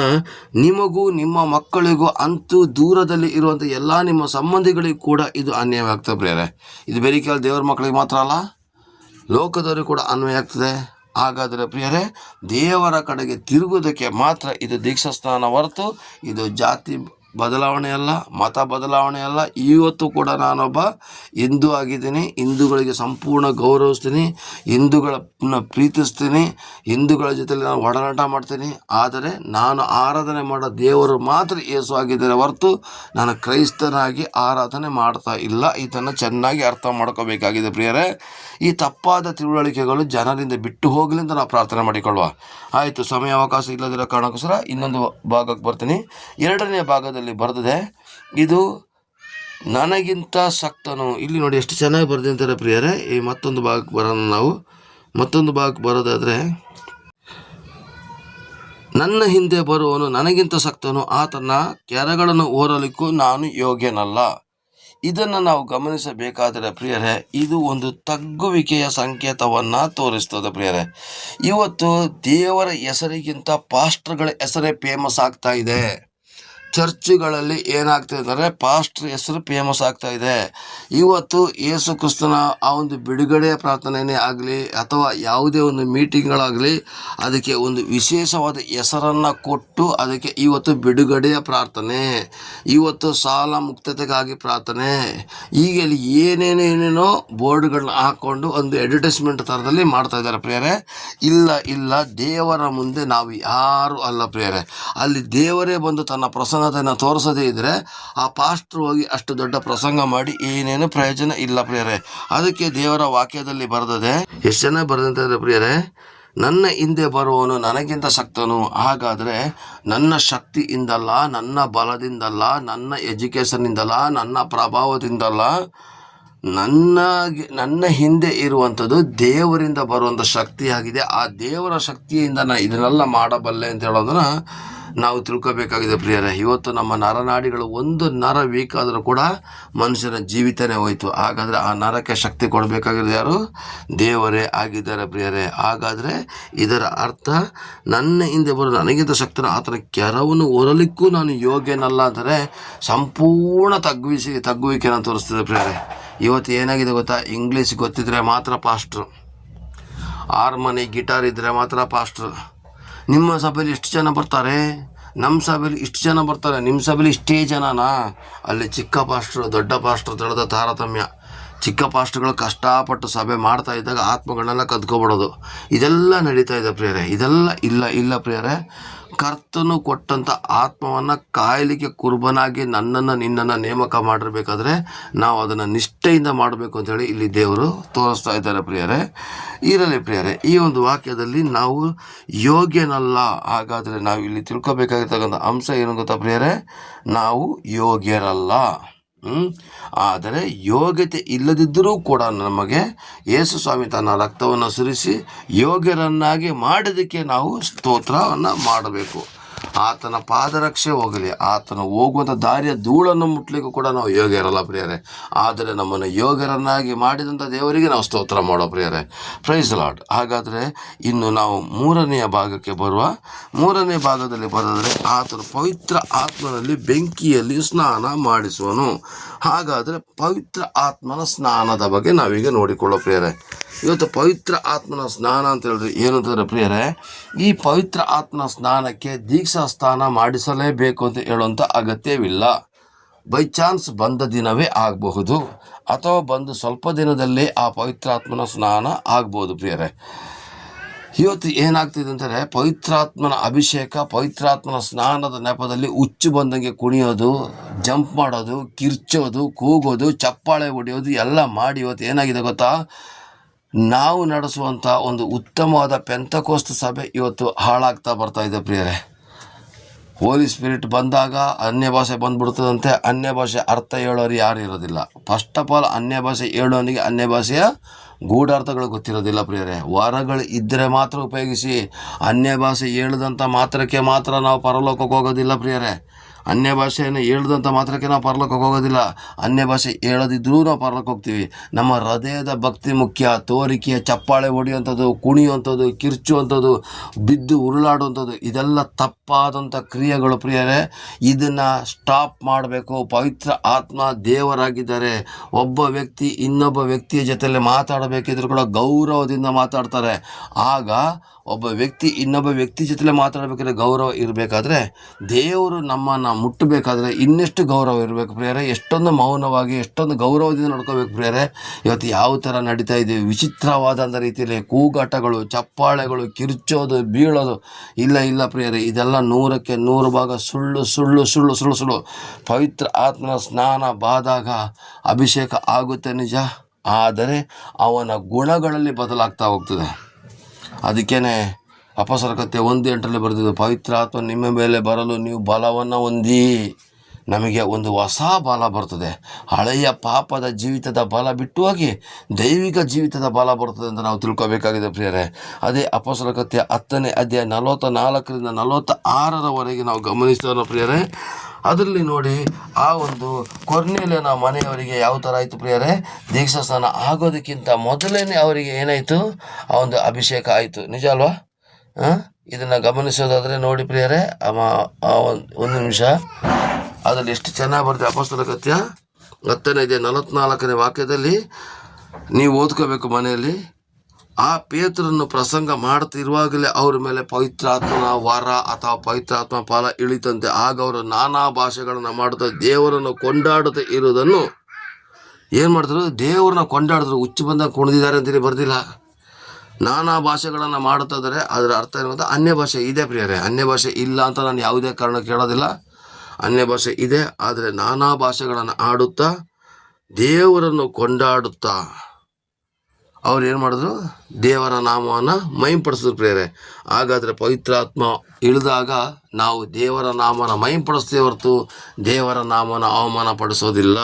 ನಿಮಗೂ ನಿಮ್ಮ ಮಕ್ಕಳಿಗೂ ಅಂತೂ ದೂರದಲ್ಲಿ ಇರುವಂಥ ಎಲ್ಲ ನಿಮ್ಮ ಸಂಬಂಧಿಗಳಿಗೂ ಕೂಡ ಇದು ಅನ್ಯವಾಗ್ತದೆ ಪ್ರಿಯರೇ. ಇದು ಬೇರೆ ಕೇವಲ ದೇವರ ಮಕ್ಕಳಿಗೆ ಮಾತ್ರ ಅಲ್ಲ, ಲೋಕದವರಿಗೂ ಕೂಡ ಅನ್ವಯ ಆಗ್ತದೆ ಹಾಗಾದರೆ ಪ್ರಿಯರೇ ದೇವರ ಕಡೆಗೆ ತಿರುಗುವುದಕ್ಕೆ ಮಾತ್ರ ಇದು ದೀಕ್ಷಾ ಸ್ನಾನ ಹೊರತು ಇದು ಜಾತಿ ಬದಲಾವಣೆ ಅಲ್ಲ, ಮತ ಬದಲಾವಣೆ ಅಲ್ಲ. ಇವತ್ತು ಕೂಡ ನಾನೊಬ್ಬ ಹಿಂದೂ ಆಗಿದ್ದೀನಿ, ಹಿಂದೂಗಳಿಗೆ ಸಂಪೂರ್ಣ ಗೌರವಿಸ್ತೀನಿ, ಹಿಂದೂಗಳನ್ನ ಪ್ರೀತಿಸ್ತೀನಿ, ಹಿಂದೂಗಳ ಜೊತೆಲಿ ನಾನು ಒಡನಾಟ ಮಾಡ್ತೀನಿ. ಆದರೆ ನಾನು ಆರಾಧನೆ ಮಾಡೋ ದೇವರು ಮಾತ್ರ ಏಸು ಆಗಿದ್ದಾರೆ ಹೊರತು ನಾನು ಕ್ರೈಸ್ತನಾಗಿ ಆರಾಧನೆ ಮಾಡ್ತಾ ಇಲ್ಲ. ಇದನ್ನು ಚೆನ್ನಾಗಿ ಅರ್ಥ ಮಾಡ್ಕೋಬೇಕಾಗಿದೆ ಪ್ರಿಯರೇ. ಈ ತಪ್ಪಾದ ತಿಳುವಳಿಕೆಗಳು ಜನರಿಂದ ಬಿಟ್ಟು ಹೋಗಲಿ ಅಂತ ನಾವು ಪ್ರಾರ್ಥನೆ ಮಾಡಿಕೊಳ್ಳುವ. ಆಯಿತು ಸಮಯ ಅವಕಾಶ ಇಲ್ಲದಿರೋ ಕಾರಣಕ್ಕೋಸ್ಕರ ಇನ್ನೊಂದು ಭಾಗಕ್ಕೆ ಬರ್ತೀನಿ. ಎರಡನೇ ಭಾಗದಲ್ಲಿ ಬರೆದಿದೆ. ಇದು ನನಗಿಂತ ಸಕ್ತನು. ಇಲ್ಲಿ ನೋಡಿ ಎಷ್ಟು ಚೆನ್ನಾಗಿ ಬರೆದಂತಾರೆ ಪ್ರಿಯರೇ. ಈ ಮತ್ತೊಂದು ಭಾಗಕ್ಕೆ ಬರೋಣ ನಾವು. ಮತ್ತೊಂದು ಭಾಗಕ್ಕೆ ಬರೋದಾದರೆ, ನನ್ನ ಹಿಂದೆ ಬರುವವನು ನನಗಿಂತ ಸಕ್ತನು. ಆತನ ಕೆರಗಳನ್ನು ಓರಲಿಕ್ಕೂ ನಾನು ಯೋಗ್ಯನಲ್ಲ. ಇದನ್ನು ನಾವು ಗಮನಿಸಬೇಕಾದರೆ ಪ್ರಿಯರೇ, ಇದು ಒಂದು ತಗ್ಗುವಿಕೆಯ ಸಂಕೇತವನ್ನು ತೋರಿಸ್ತದೆ ಪ್ರಿಯರೇ. ಇವತ್ತು ದೇವರ ಹೆಸರಿಗಿಂತ ಪಾಸ್ಟರ್ಗಳ ಹೆಸರೇ ಫೇಮಸ್ ಆಗ್ತಾ ಇದೆ. ಚರ್ಚ್ಗಳಲ್ಲಿ ಏನಾಗ್ತಾ ಅಂದರೆ ಪಾಸ್ಟ್ರ್ ಹೆಸರು ಫೇಮಸ್ ಆಗ್ತಾ ಇದೆ. ಇವತ್ತು ಯೇಸು ಕ್ರಿಸ್ತನ ಆ ಒಂದು ಬಿಡುಗಡೆಯ ಪ್ರಾರ್ಥನೆಯೇ ಆಗಲಿ ಅಥವಾ ಯಾವುದೇ ಒಂದು ಮೀಟಿಂಗ್ಗಳಾಗಲಿ ಅದಕ್ಕೆ ಒಂದು ವಿಶೇಷವಾದ ಹೆಸರನ್ನು ಕೊಟ್ಟು ಅದಕ್ಕೆ ಇವತ್ತು ಬಿಡುಗಡೆಯ ಪ್ರಾರ್ಥನೆ, ಇವತ್ತು ಸಾಲ ಮುಕ್ತತೆಗಾಗಿ ಪ್ರಾರ್ಥನೆ ಈಗ ಇಲ್ಲಿ ಏನೇನು ಏನೇನೋ ಬೋರ್ಡ್ಗಳನ್ನ ಹಾಕ್ಕೊಂಡು ಒಂದು ಅಡ್ವರ್ಟೈಸ್ಮೆಂಟ್ ಥರದಲ್ಲಿ ಮಾಡ್ತಾ ಇದ್ದಾರೆ ಪ್ರೇರೆ ಇಲ್ಲ ಇಲ್ಲ, ದೇವರ ಮುಂದೆ ನಾವು ಯಾರು ಅಲ್ಲ ಪ್ರೇರೆ ಅಲ್ಲಿ ದೇವರೇ ಬಂದು ತನ್ನ ಪ್ರಸನ್ನತೆಯನ್ನು ತೋರಿಸದೇ ಇದ್ದರೆ ಆ ಪಾಸ್ಟ್ರು ಹೋಗಿ ಅಷ್ಟು ದೊಡ್ಡ ಪ್ರಸಂಗ ಮಾಡಿ ಏನೇನು ಪ್ರಯೋಜನ ಇಲ್ಲ ಪ್ರಿಯರೇ. ಅದಕ್ಕೆ ದೇವರ ವಾಕ್ಯದಲ್ಲಿ ಬರೆದದೆ, ಎಷ್ಟು ಜನ ಬರೆದಂತಂದರೆ ಪ್ರಿಯರೇ, ನನ್ನ ಹಿಂದೆ ಬರುವವನು ನನಗಿಂತ ಶಕ್ತನು ಹಾಗಾದರೆ ನನ್ನ ಶಕ್ತಿಯಿಂದಲ್ಲ, ನನ್ನ ಬಲದಿಂದಲ್ಲ, ನನ್ನ ಎಜುಕೇಷನ್ನಿಂದಲ್ಲ, ನನ್ನ ಪ್ರಭಾವದಿಂದಲ್ಲ ನನ್ನ ನನ್ನ ಹಿಂದೆ ಇರುವಂಥದ್ದು ದೇವರಿಂದ ಬರುವಂಥ ಶಕ್ತಿಯಾಗಿದೆ. ಆ ದೇವರ ಶಕ್ತಿಯಿಂದ ನಾನು ಇದನ್ನೆಲ್ಲ ಮಾಡಬಲ್ಲೆ ಅಂತ ಹೇಳೋದನ್ನ ನಾವು ತಿಳ್ಕೊಬೇಕಾಗಿದೆ ಪ್ರಿಯರೇ, ಇವತ್ತು ನಮ್ಮ ನರನಾಡಿಗಳು ಒಂದು ನರ ವೀಕ್ ಆದರೂ ಕೂಡ ಮನುಷ್ಯನ ಜೀವಿತನೇ ಹೋಯಿತು. ಹಾಗಾದರೆ ಆ ನರಕ್ಕೆ ಶಕ್ತಿ ಕೊಡಬೇಕಾಗಿರೋದು ಯಾರು? ದೇವರೇ ಆಗಿದ್ದಾರೆ ಪ್ರಿಯರೇ. ಹಾಗಾದರೆ ಇದರ ಅರ್ಥ ನನ್ನ ಹಿಂದೆ ಬರೋ ನನಗಿಂತ ಶಕ್ತನ ಆತನ ಕೆರವನ್ನು ಹೊರಲಿಕ್ಕೂ ನಾನು ಯೋಗ್ಯನಲ್ಲ ಅಂದರೆ ಸಂಪೂರ್ಣ ತಗ್ಗಿಸಿ ತಗ್ಗುವಿಕೆನ ತೋರಿಸ್ತದೆ ಪ್ರಿಯರೇ. ಇವತ್ತು ಏನಾಗಿದೆ ಗೊತ್ತಾ? ಇಂಗ್ಲೀಷ್ ಗೊತ್ತಿದ್ರೆ ಮಾತ್ರ ಪಾಸ್ಟ್ರು ಹಾರ್ಮೋನಿ ಗಿಟಾರ್ ಇದ್ದರೆ ಮಾತ್ರ ಪಾಸ್ಟ್ರು ನಿಮ್ಮ ಸಭೆಯಲ್ಲಿ ಎಷ್ಟು ಜನ ಬರ್ತಾರೆ? ನಮ್ಮ ಸಭೆಯಲ್ಲಿ ಇಷ್ಟು ಜನ ಬರ್ತಾರೆ ನಿಮ್ಮ ಸಭೆಯಲ್ಲಿ ಇಷ್ಟೇ ಜನನಾ? ಅಲ್ಲಿ ಚಿಕ್ಕ ಪಾಸ್ಟ್ರು, ದೊಡ್ಡ ಪಾಸ್ಟ್ರು ತಿಳಿದ ತಾರತಮ್ಯ. ಚಿಕ್ಕ ಪಾಸ್ಟ್ರುಗಳು ಕಷ್ಟಪಟ್ಟು ಸಭೆ ಮಾಡ್ತಾ ಇದ್ದಾಗ ಆತ್ಮಗಳನ್ನೆಲ್ಲ ಕದ್ಕೊಬಿಡೋದು. ಇದೆಲ್ಲ ನಡೀತಾ ಇದೆ ಪ್ರಿಯರೇ. ಇದೆಲ್ಲ ಇಲ್ಲ ಇಲ್ಲ ಪ್ರಿಯರೇ. ಕರ್ತನು ಕೊಟ್ಟಂಥ ಆತ್ಮವನ್ನು ಕಾಯಲಿಕ್ಕೆ ಕುರ್ಬನಾಗಿ ನನ್ನನ್ನು ನಿನ್ನನ್ನು ನೇಮಕ ಮಾಡಿರ್ಬೇಕಾದ್ರೆ ನಾವು ಅದನ್ನು ನಿಷ್ಠೆಯಿಂದ ಮಾಡಬೇಕು ಅಂತೇಳಿ ಇಲ್ಲಿ ದೇವರು ತೋರಿಸ್ತಾ ಇದ್ದಾರೆ ಪ್ರಿಯರೇ. ಇರಲಿ ಪ್ರಿಯರೇ, ಈ ಒಂದು ವಾಕ್ಯದಲ್ಲಿ ನಾವು ಯೋಗ್ಯನಲ್ಲ. ಹಾಗಾದರೆ ನಾವು ಇಲ್ಲಿ ತಿಳ್ಕೊಬೇಕಾಗಿರ್ತಕ್ಕಂಥ ಅಂಶ ಏನು ಗೊತ್ತಾ ಪ್ರಿಯರೇ? ನಾವು ಯೋಗ್ಯರಲ್ಲ? ಆದರೆ ಯೋಗ್ಯತೆ ಇಲ್ಲದಿದ್ದರೂ ಕೂಡ ನಮಗೆ ಯೇಸು ಸ್ವಾಮಿ ತನ್ನ ರಕ್ತವನ್ನು ಸುರಿಸಿ ಯೋಗ್ಯರನ್ನಾಗಿ ಮಾಡೋದಕ್ಕೆ ನಾವು ಸ್ತೋತ್ರವನ್ನು ಮಾಡಬೇಕು. ಆತನ ಪಾದರಕ್ಷೆ ಹೋಗಲಿ, ಆತನ ಹೋಗುವಂಥ ದಾರಿಯ ಧೂಳನ್ನು ಮುಟ್ಲಿಕ್ಕೂ ಕೂಡ ನಾವು ಯೋಗ್ಯರಲ್ಲ ಪ್ರಿಯರೇ. ಆದರೆ ನಮ್ಮನ್ನು ಯೋಗ್ಯರನ್ನಾಗಿ ಮಾಡಿದಂಥ ದೇವರಿಗೆ ನಾವು ಸ್ತೋತ್ರ ಮಾಡೋ ಪ್ರಿಯರೇ. ಪ್ರೈಸ್ ಲಾಡ್ ಹಾಗಾದರೆ ಇನ್ನು ನಾವು ಮೂರನೆಯ ಭಾಗಕ್ಕೆ ಬರುವ, ಮೂರನೇ ಭಾಗದಲ್ಲಿ ಬರೆದರೆ ಆತನು ಪವಿತ್ರ ಆತ್ಮನಲ್ಲಿ ಬೆಂಕಿಯಲ್ಲಿ ಸ್ನಾನ ಮಾಡಿಸುವನು. ಹಾಗಾದರೆ ಪವಿತ್ರ ಆತ್ಮನ ಸ್ನಾನದ ಬಗ್ಗೆ ನಾವೀಗ ನೋಡಿಕೊಳ್ಳೋ ಪ್ರಿಯರೇ. ಇವತ್ತು ಪವಿತ್ರ ಆತ್ಮನ ಸ್ನಾನ ಅಂತ ಹೇಳಿದ್ರೆ ಏನು ಅಂತಂದ್ರೆ ಪ್ರಿಯರೇ, ಈ ಪವಿತ್ರ ಆತ್ಮನ ಸ್ನಾನಕ್ಕೆ ದೀಕ್ಷಾ ಸ್ನಾನ ಮಾಡಿಸಲೇಬೇಕು ಅಂತ ಹೇಳುವಂಥ ಅಗತ್ಯವಿಲ್ಲ. ಬೈ ಚಾನ್ಸ್ ಬಂದ ದಿನವೇ ಆಗಬಹುದು. ಅಥವಾ ಬಂದು ಸ್ವಲ್ಪ ದಿನದಲ್ಲೇ ಆ ಪವಿತ್ರಾತ್ಮನ ಸ್ನಾನ ಆಗ್ಬೋದು ಪ್ರಿಯರೇ. ಇವತ್ತು ಏನಾಗ್ತಿದೆ ಅಂತಾರೆ ಪವಿತ್ರಾತ್ಮನ ಅಭಿಷೇಕ ಪವಿತ್ರಾತ್ಮನ ಸ್ನಾನದ ನೆಪದಲ್ಲಿ ಹುಚ್ಚು ಬಂದಂಗೆ ಕುಣಿಯೋದು, ಜಂಪ್ ಮಾಡೋದು, ಕಿರ್ಚೋದು, ಕೂಗೋದು, ಚಪ್ಪಾಳೆ ಹೊಡೆಯೋದು ಎಲ್ಲ ಮಾಡಿ ಇವತ್ತು ಏನಾಗಿದೆ ಗೊತ್ತಾ? ನಾವು ನಡೆಸುವಂಥ ಒಂದು ಉತ್ತಮವಾದ ಪೆಂತಕೋಸ್ತ ಸಭೆ ಇವತ್ತು ಹಾಳಾಗ್ತಾ ಬರ್ತಾ ಇದೆ ಪ್ರಿಯರೇ. ಹೋಲಿ ಸ್ಪಿರಿಟ್ ಬಂದಾಗ ಅನ್ಯ ಭಾಷೆ ಬಂದ್ಬಿಡ್ತದಂತೆ, ಅನ್ಯ ಭಾಷೆ ಅರ್ಥ ಹೇಳೋರು ಯಾರು ಇರೋದಿಲ್ಲ. ಫಸ್ಟ್ ಆಫ್ ಆಲ್ ಅನ್ಯ ಭಾಷೆ ಹೇಳೋನಿಗೆ ಅನ್ಯ ಭಾಷೆಯ ಗೂಢಾರ್ಥಗಳು ಗೊತ್ತಿರೋದಿಲ್ಲ ಪ್ರಿಯರೇ. ವರಗಳು ಇದ್ದರೆ ಮಾತ್ರ ಉಪಯೋಗಿಸಿ, ಅನ್ಯ ಭಾಷೆ ಹೇಳ್ದಂಥ ಮಾತ್ರಕ್ಕೆ ಮಾತ್ರ ನಾವು ಪರಲೋಕಕ್ಕೆ ಹೋಗೋದಿಲ್ಲ ಪ್ರಿಯರೇ. ಅನ್ಯ ಭಾಷೆಯನ್ನು ಹೇಳ್ದಂಥ ಮಾತ್ರಕ್ಕೆ ನಾವು ಪರಲೋಕಕ್ಕೆ ಹೋಗೋದಿಲ್ಲ. ಅನ್ಯ ಭಾಷೆ ಹೇಳದಿದ್ರೂ ನಾವು ಪರಲೋಕಕ್ಕೆ ಹೋಗ್ತೀವಿ. ನಮ್ಮ ಹೃದಯದ ಭಕ್ತಿ ಮುಖ್ಯ. ತೋರಿಕೆಯ ಚಪ್ಪಾಳೆ ಹೊಡೆಯುವಂಥದ್ದು, ಕುಣಿಯುವಂಥದ್ದು, ಕಿರ್ಚುವಂಥದ್ದು, ಬಿದ್ದು ಉರುಳಾಡುವಂಥದ್ದು, ಇದೆಲ್ಲ ತಪ್ಪಾದಂಥ ಕ್ರಿಯೆಗಳು ಪ್ರಿಯರೇ. ಇದನ್ನು ಸ್ಟಾಪ್ ಮಾಡಬೇಕು. ಪವಿತ್ರ ಆತ್ಮ ದೇವರಾಗಿದ್ದಾರೆ ಒಬ್ಬ ವ್ಯಕ್ತಿ ಇನ್ನೊಬ್ಬ ವ್ಯಕ್ತಿಯ ಜೊತೆಯಲ್ಲಿ ಮಾತಾಡಬೇಕಿದ್ರು ಕೂಡ ಗೌರವದಿಂದ ಮಾತಾಡ್ತಾರೆ. ಆಗ ಒಬ್ಬ ವ್ಯಕ್ತಿ ಇನ್ನೊಬ್ಬ ವ್ಯಕ್ತಿ ಜೊತೆಲೆ ಮಾತಾಡಬೇಕಾದ್ರೆ ಗೌರವ ಇರಬೇಕಾದ್ರೆ ದೇವರು ನಮ್ಮನ್ನು ಮುಟ್ಟಬೇಕಾದ್ರೆ ಇನ್ನೆಷ್ಟು ಗೌರವ ಇರಬೇಕು ಪ್ರಿಯರೇ? ಎಷ್ಟೊಂದು ಮೌನವಾಗಿ, ಎಷ್ಟೊಂದು ಗೌರವದಿಂದ ನೋಡ್ಕೋಬೇಕು ಪ್ರಿಯರೇ? ಇವತ್ತು ಯಾವ ಥರ ನಡೀತಾ ಇದೆ? ವಿಚಿತ್ರವಾದಂಥ ರೀತಿಯಲ್ಲಿ ಕೂಗಾಟಗಳು, ಚಪ್ಪಾಳೆಗಳು, ಕಿರ್ಚೋದು, ಬೀಳೋದು. ಇಲ್ಲ ಇಲ್ಲ ಪ್ರಿಯರೇ, ಇದೆಲ್ಲ ನೂರಕ್ಕೆ ನೂರು ಭಾಗ ಸುಳ್ಳು ಸುಳ್ಳು ಸುಳ್ಳು ಸುಳ್ಳು ಸುಳ್ಳು. ಪವಿತ್ರ ಆತ್ಮನ ಸ್ನಾನ ಬಾದಾಗ ಅಭಿಷೇಕ ಆಗುತ್ತೆ ನಿಜ. ಆದರೆ ಅವನ ಗುಣಗಳಲ್ಲಿ ಬದಲಾಗ್ತಾ ಹೋಗ್ತದೆ. ಅದಕ್ಕೇನೆ ಅಪಸರ ಕಥೆ ಒಂದು ಎಂಟರಲ್ಲಿ ಬರೆದಿದ್ದು, ಪವಿತ್ರ ಆತ್ಮ ನಿಮ್ಮ ಮೇಲೆ ಬರಲು ನೀವು ಬಲವನ್ನು ಹೊಂದಿ. ನಮಗೆ ಒಂದು ಹೊಸ ಬಲ ಬರ್ತದೆ. ಹಳೆಯ ಪಾಪದ ಜೀವಿತದ ಬಲ ಬಿಟ್ಟು ಹೋಗಿ ದೈವಿಕ ಜೀವಿತದ ಬಲ ಬರ್ತದೆ ಅಂತ ನಾವು ತಿಳ್ಕೊಬೇಕಾಗಿದೆ ಪ್ರಿಯರೇ. ಅದೇ ಅಪಸರಕತೆ ಹತ್ತನೇ ಅಧ್ಯಾಯ ನಲವತ್ತ ನಾಲ್ಕರಿಂದ ನಲವತ್ತ ಆರರವರೆಗೆ ನಾವು ಗಮನಿಸ್ತೇವೆ ಪ್ರಿಯರೇ. ಅದರಲ್ಲಿ ನೋಡಿ ಆ ಒಂದು ಕೊರ್ನೇಲಿಯನ ಮನೆಯವರಿಗೆ ಯಾವ ಥರ ಆಯಿತು ಪ್ರಿಯರೇ? ದೀಕ್ಷಾ ಸ್ನಾನ ಆಗೋದಕ್ಕಿಂತ ಮೊದಲೇ ಅವರಿಗೆ ಏನಾಯಿತು? ಆ ಒಂದು ಅಭಿಷೇಕ ಆಯಿತು. ನಿಜ ಅಲ್ವಾ? ಇದನ್ನು ಗಮನಿಸೋದಾದರೆ ನೋಡಿ ಪ್ರಿಯರೇ ಆ ಒಂದು ಒಂದು ನಿಮಿಷ. ಅದರಲ್ಲಿ ಎಷ್ಟು ಚೆನ್ನಾಗಿ ಬರುತ್ತೆ ಅಪಸ್ತಲ ಕತ್ಯ ಹತ್ತನೇ ಇದೆ ನಲವತ್ನಾಲ್ಕನೇ ವಾಕ್ಯದಲ್ಲಿ ನೀವು ಓದ್ಕೋಬೇಕು ಮನೆಯಲ್ಲಿ. ಆ ಪೇತ್ರನ್ನು ಪ್ರಸಂಗ ಮಾಡ್ತಿರುವಾಗಲೇ ಅವ್ರ ಮೇಲೆ ಪವಿತ್ರಾತ್ಮನ ವರ ಅಥವಾ ಪವಿತ್ರಾತ್ಮ ಫಲ ಇಳಿತಂತೆ ಆಗ ಅವರು ನಾನಾ ಭಾಷೆಗಳನ್ನು ಮಾಡುತ್ತಾ ದೇವರನ್ನು ಕೊಂಡಾಡುತ್ತಾ ಇರುವುದನ್ನು ಏನು ಮಾಡ್ತಾರೆ ದೇವರನ್ನ ಕೊಂಡಾಡಿದ್ರು, ಹುಚ್ಚು ಬಂದಾಗ ಕುಣಿದಿದ್ದಾರೆ ಅಂತೇಳಿ ಬರ್ದಿಲ್ಲ. ನಾನಾ ಭಾಷೆಗಳನ್ನು ಇದ್ದಾರೆ, ಅದರ ಅರ್ಥ ಏನಂತ ಅನ್ಯ ಭಾಷೆ ಇದೆ ಪ್ರಿಯರೇ. ಅನ್ಯ ಭಾಷೆ ಇಲ್ಲ ಅಂತ ನಾನು ಯಾವುದೇ ಕಾರಣ ಕೇಳೋದಿಲ್ಲ ಅನ್ಯ ಭಾಷೆ ಇದೆ, ಆದರೆ ನಾನಾ ಭಾಷೆಗಳನ್ನು ಆಡುತ್ತಾ ದೇವರನ್ನು ಕೊಂಡಾಡುತ್ತಾ ಅವ್ರು ಏನು ಮಾಡಿದ್ರು? ದೇವರ ನಾಮವನ್ನು ಮೈಂಪಡಿಸಿದ್ರು ಪ್ರೇರೆ ಹಾಗಾದರೆ ಪವಿತ್ರಾತ್ಮ ಇಳಿದಾಗ ನಾವು ದೇವರ ನಾಮನ ಮೈಂಪಡಿಸ್ತೇವೆ ಹೊರತು ದೇವರ ನಾಮನ ಅವಮಾನ ಪಡಿಸೋದಿಲ್ಲ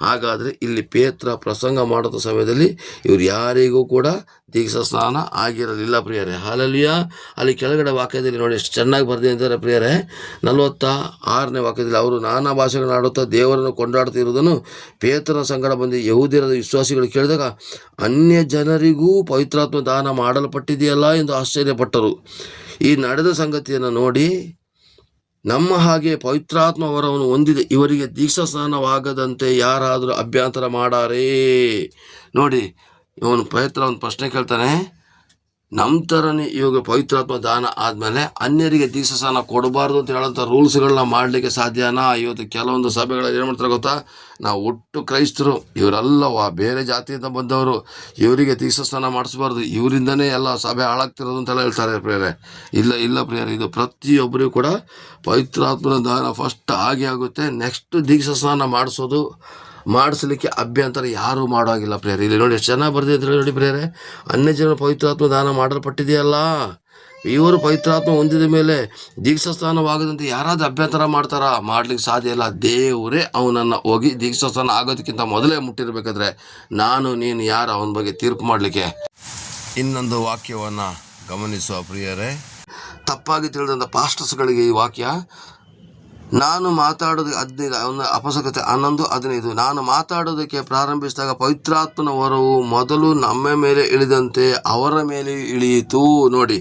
ಹಾಗಾದರೆ ಇಲ್ಲಿ ಪೇತ್ರ ಪ್ರಸಂಗ ಮಾಡುವ ಸಮಯದಲ್ಲಿ ಇವರು ಯಾರಿಗೂ ಕೂಡ ದೀಕ್ಷಾ ಸ್ನಾನ ಆಗಿರಲಿಲ್ಲ ಪ್ರಿಯರೇ. ಹಾಲಲ್ಲಿಯ. ಅಲ್ಲಿ ಕೆಳಗಡೆ ವಾಕ್ಯದಲ್ಲಿ ನೋಡಿ ಎಷ್ಟು ಚೆನ್ನಾಗಿ ಬರೆದಿದ್ದಾರೆ ಪ್ರಿಯರೇ. ನಲವತ್ತ ಆರನೇ ವಾಕ್ಯದಲ್ಲಿ ಅವರು ನಾನಾ ಭಾಷೆಗಳನ್ನಾಡುತ್ತಾ ದೇವರನ್ನು ಕೊಂಡಾಡ್ತಿರುವುದನ್ನು ಪೇತ್ರನ ಸಂಗಡ ಬಂದು ಯಹೂದಿರದ ವಿಶ್ವಾಸಿಗಳು ಕೇಳಿದಾಗ ಅನ್ಯ ಜನರಿಗೂ ಪವಿತ್ರಾತ್ಮ ದಾನ ಮಾಡಲ್ಪಟ್ಟಿದೆಯಲ್ಲ ಎಂದು ಆಶ್ಚರ್ಯಪಟ್ಟರು. ಈ ನಡೆದ ಸಂಗತಿಯನ್ನು ನೋಡಿ ನಮ್ಮ ಹಾಗೆ ಪವಿತ್ರಾತ್ಮ ವರವನ್ನು ಹೊಂದಿದೆ ಇವರಿಗೆ ದೀಕ್ಷಾ ಸ್ನಾನವಾಗದಂತೆ ಯಾರಾದರೂ ಅಭ್ಯಂತರ ಮಾಡಾರೇ. ನೋಡಿ, ಇವನು ಪವಿತ್ರ ಒಂದು ಪ್ರಶ್ನೆ ಕೇಳ್ತಾನೆ. ನಮ್ಮ ಥರನೇ ಇವಾಗ ಪವಿತ್ರಾತ್ಮ ದಾನ ಆದಮೇಲೆ ಅನ್ಯರಿಗೆ ದೀಸಸನ ಕೊಡಬಾರ್ದು ಅಂತ ಹೇಳೋಂಥ ರೂಲ್ಸ್ಗಳನ್ನ ಮಾಡಲಿಕ್ಕೆ ಸಾಧ್ಯನಾ? ಇವತ್ತು ಕೆಲವೊಂದು ಸಭೆಗಳಲ್ಲಿ ಏನು ಮಾಡ್ತಾರೆ ಗೊತ್ತಾ? ನಾವು ಒಟ್ಟು ಕ್ರೈಸ್ತರು, ಇವರೆಲ್ಲವ? ಬೇರೆ ಜಾತಿಯಿಂದ ಬಂದವರು, ಇವರಿಗೆ ದೀಕ್ಷಾ ಸ್ನಾನ ಮಾಡಿಸ್ಬಾರ್ದು. ಇವರಿಂದನೇ ಎಲ್ಲ ಸಭೆ ಹಾಳಾಗ್ತಿರೋದು ಅಂತೆಲ್ಲ ಹೇಳ್ತಾರೆ ಪ್ರಿಯರೇ. ಇಲ್ಲ ಇಲ್ಲ ಪ್ರಿಯರೇ, ಇದು ಪ್ರತಿಯೊಬ್ಬರಿಗೂ ಕೂಡ ಪವಿತ್ರಾತ್ಮನ ದಾನ ಫಸ್ಟ್ ಆಗಿ ಆಗುತ್ತೆ. ನೆಕ್ಸ್ಟ್ ದೀಕ್ಷ ಸ್ನಾನ ಮಾಡಿಸೋದು ಮಾಡಿಸ್ಲಿಕ್ಕೆ ಅಭ್ಯಂತರ ಯಾರೂ ಮಾಡೋಂಗಿಲ್ಲ ಪ್ರೇರೆ ಇಲ್ಲಿ ನೋಡಿ ಎಷ್ಟು ಚೆನ್ನಾಗಿ ಬರ್ದಿದ್ರೆ ನೋಡಿ ಪ್ರಿಯರೇ. ಅನ್ಯ ಜನ ಪವಿತ್ರಾತ್ಮ ದಾನ ಮಾಡಲ್ಪಟ್ಟಿದೆಯಲ್ಲ ಇವರು ಪವಿತ್ರಾತ್ಮ ಹೊಂದಿದ ಮೇಲೆ ದೀಕ್ಷಾ ಯಾರಾದರೂ ಅಭ್ಯಂತರ ಮಾಡ್ತಾರ? ಮಾಡ್ಲಿಕ್ಕೆ ಸಾಧ್ಯ ಇಲ್ಲ. ದೇವರೇ ಅವನನ್ನು ಹೋಗಿ ದೀಕ್ಷಾ ಸ್ನಾನ ಆಗೋದಕ್ಕಿಂತ ಮೊದಲೇ ಮುಟ್ಟಿರಬೇಕಾದ್ರೆ ನಾನು, ನೀನು ಯಾರು ಅವನ ಬಗ್ಗೆ ತೀರ್ಪು ಮಾಡಲಿಕ್ಕೆ? ಇನ್ನೊಂದು ವಾಕ್ಯವನ್ನು ಗಮನಿಸುವ ಪ್ರಿಯರೇ. ತಪ್ಪಾಗಿ ತಿಳಿದಂಥ ಪಾಸ್ಟರ್ಸ್ಗಳಿಗೆ ಈ ವಾಕ್ಯ ನಾನು ಮಾತಾಡೋದು ಹದಿನೈದು ಅವನ ಅಪಸಕತೆ ಹನ್ನೊಂದು ಹದಿನೈದು. ನಾನು ಮಾತಾಡೋದಕ್ಕೆ ಪ್ರಾರಂಭಿಸಿದಾಗ ಪವಿತ್ರಾತ್ಮನ ವರವು ಮೊದಲು ನಮ್ಮ ಮೇಲೆ ಇಳಿದಂತೆ ಅವರ ಮೇಲೆ ಇಳಿಯಿತು. ನೋಡಿ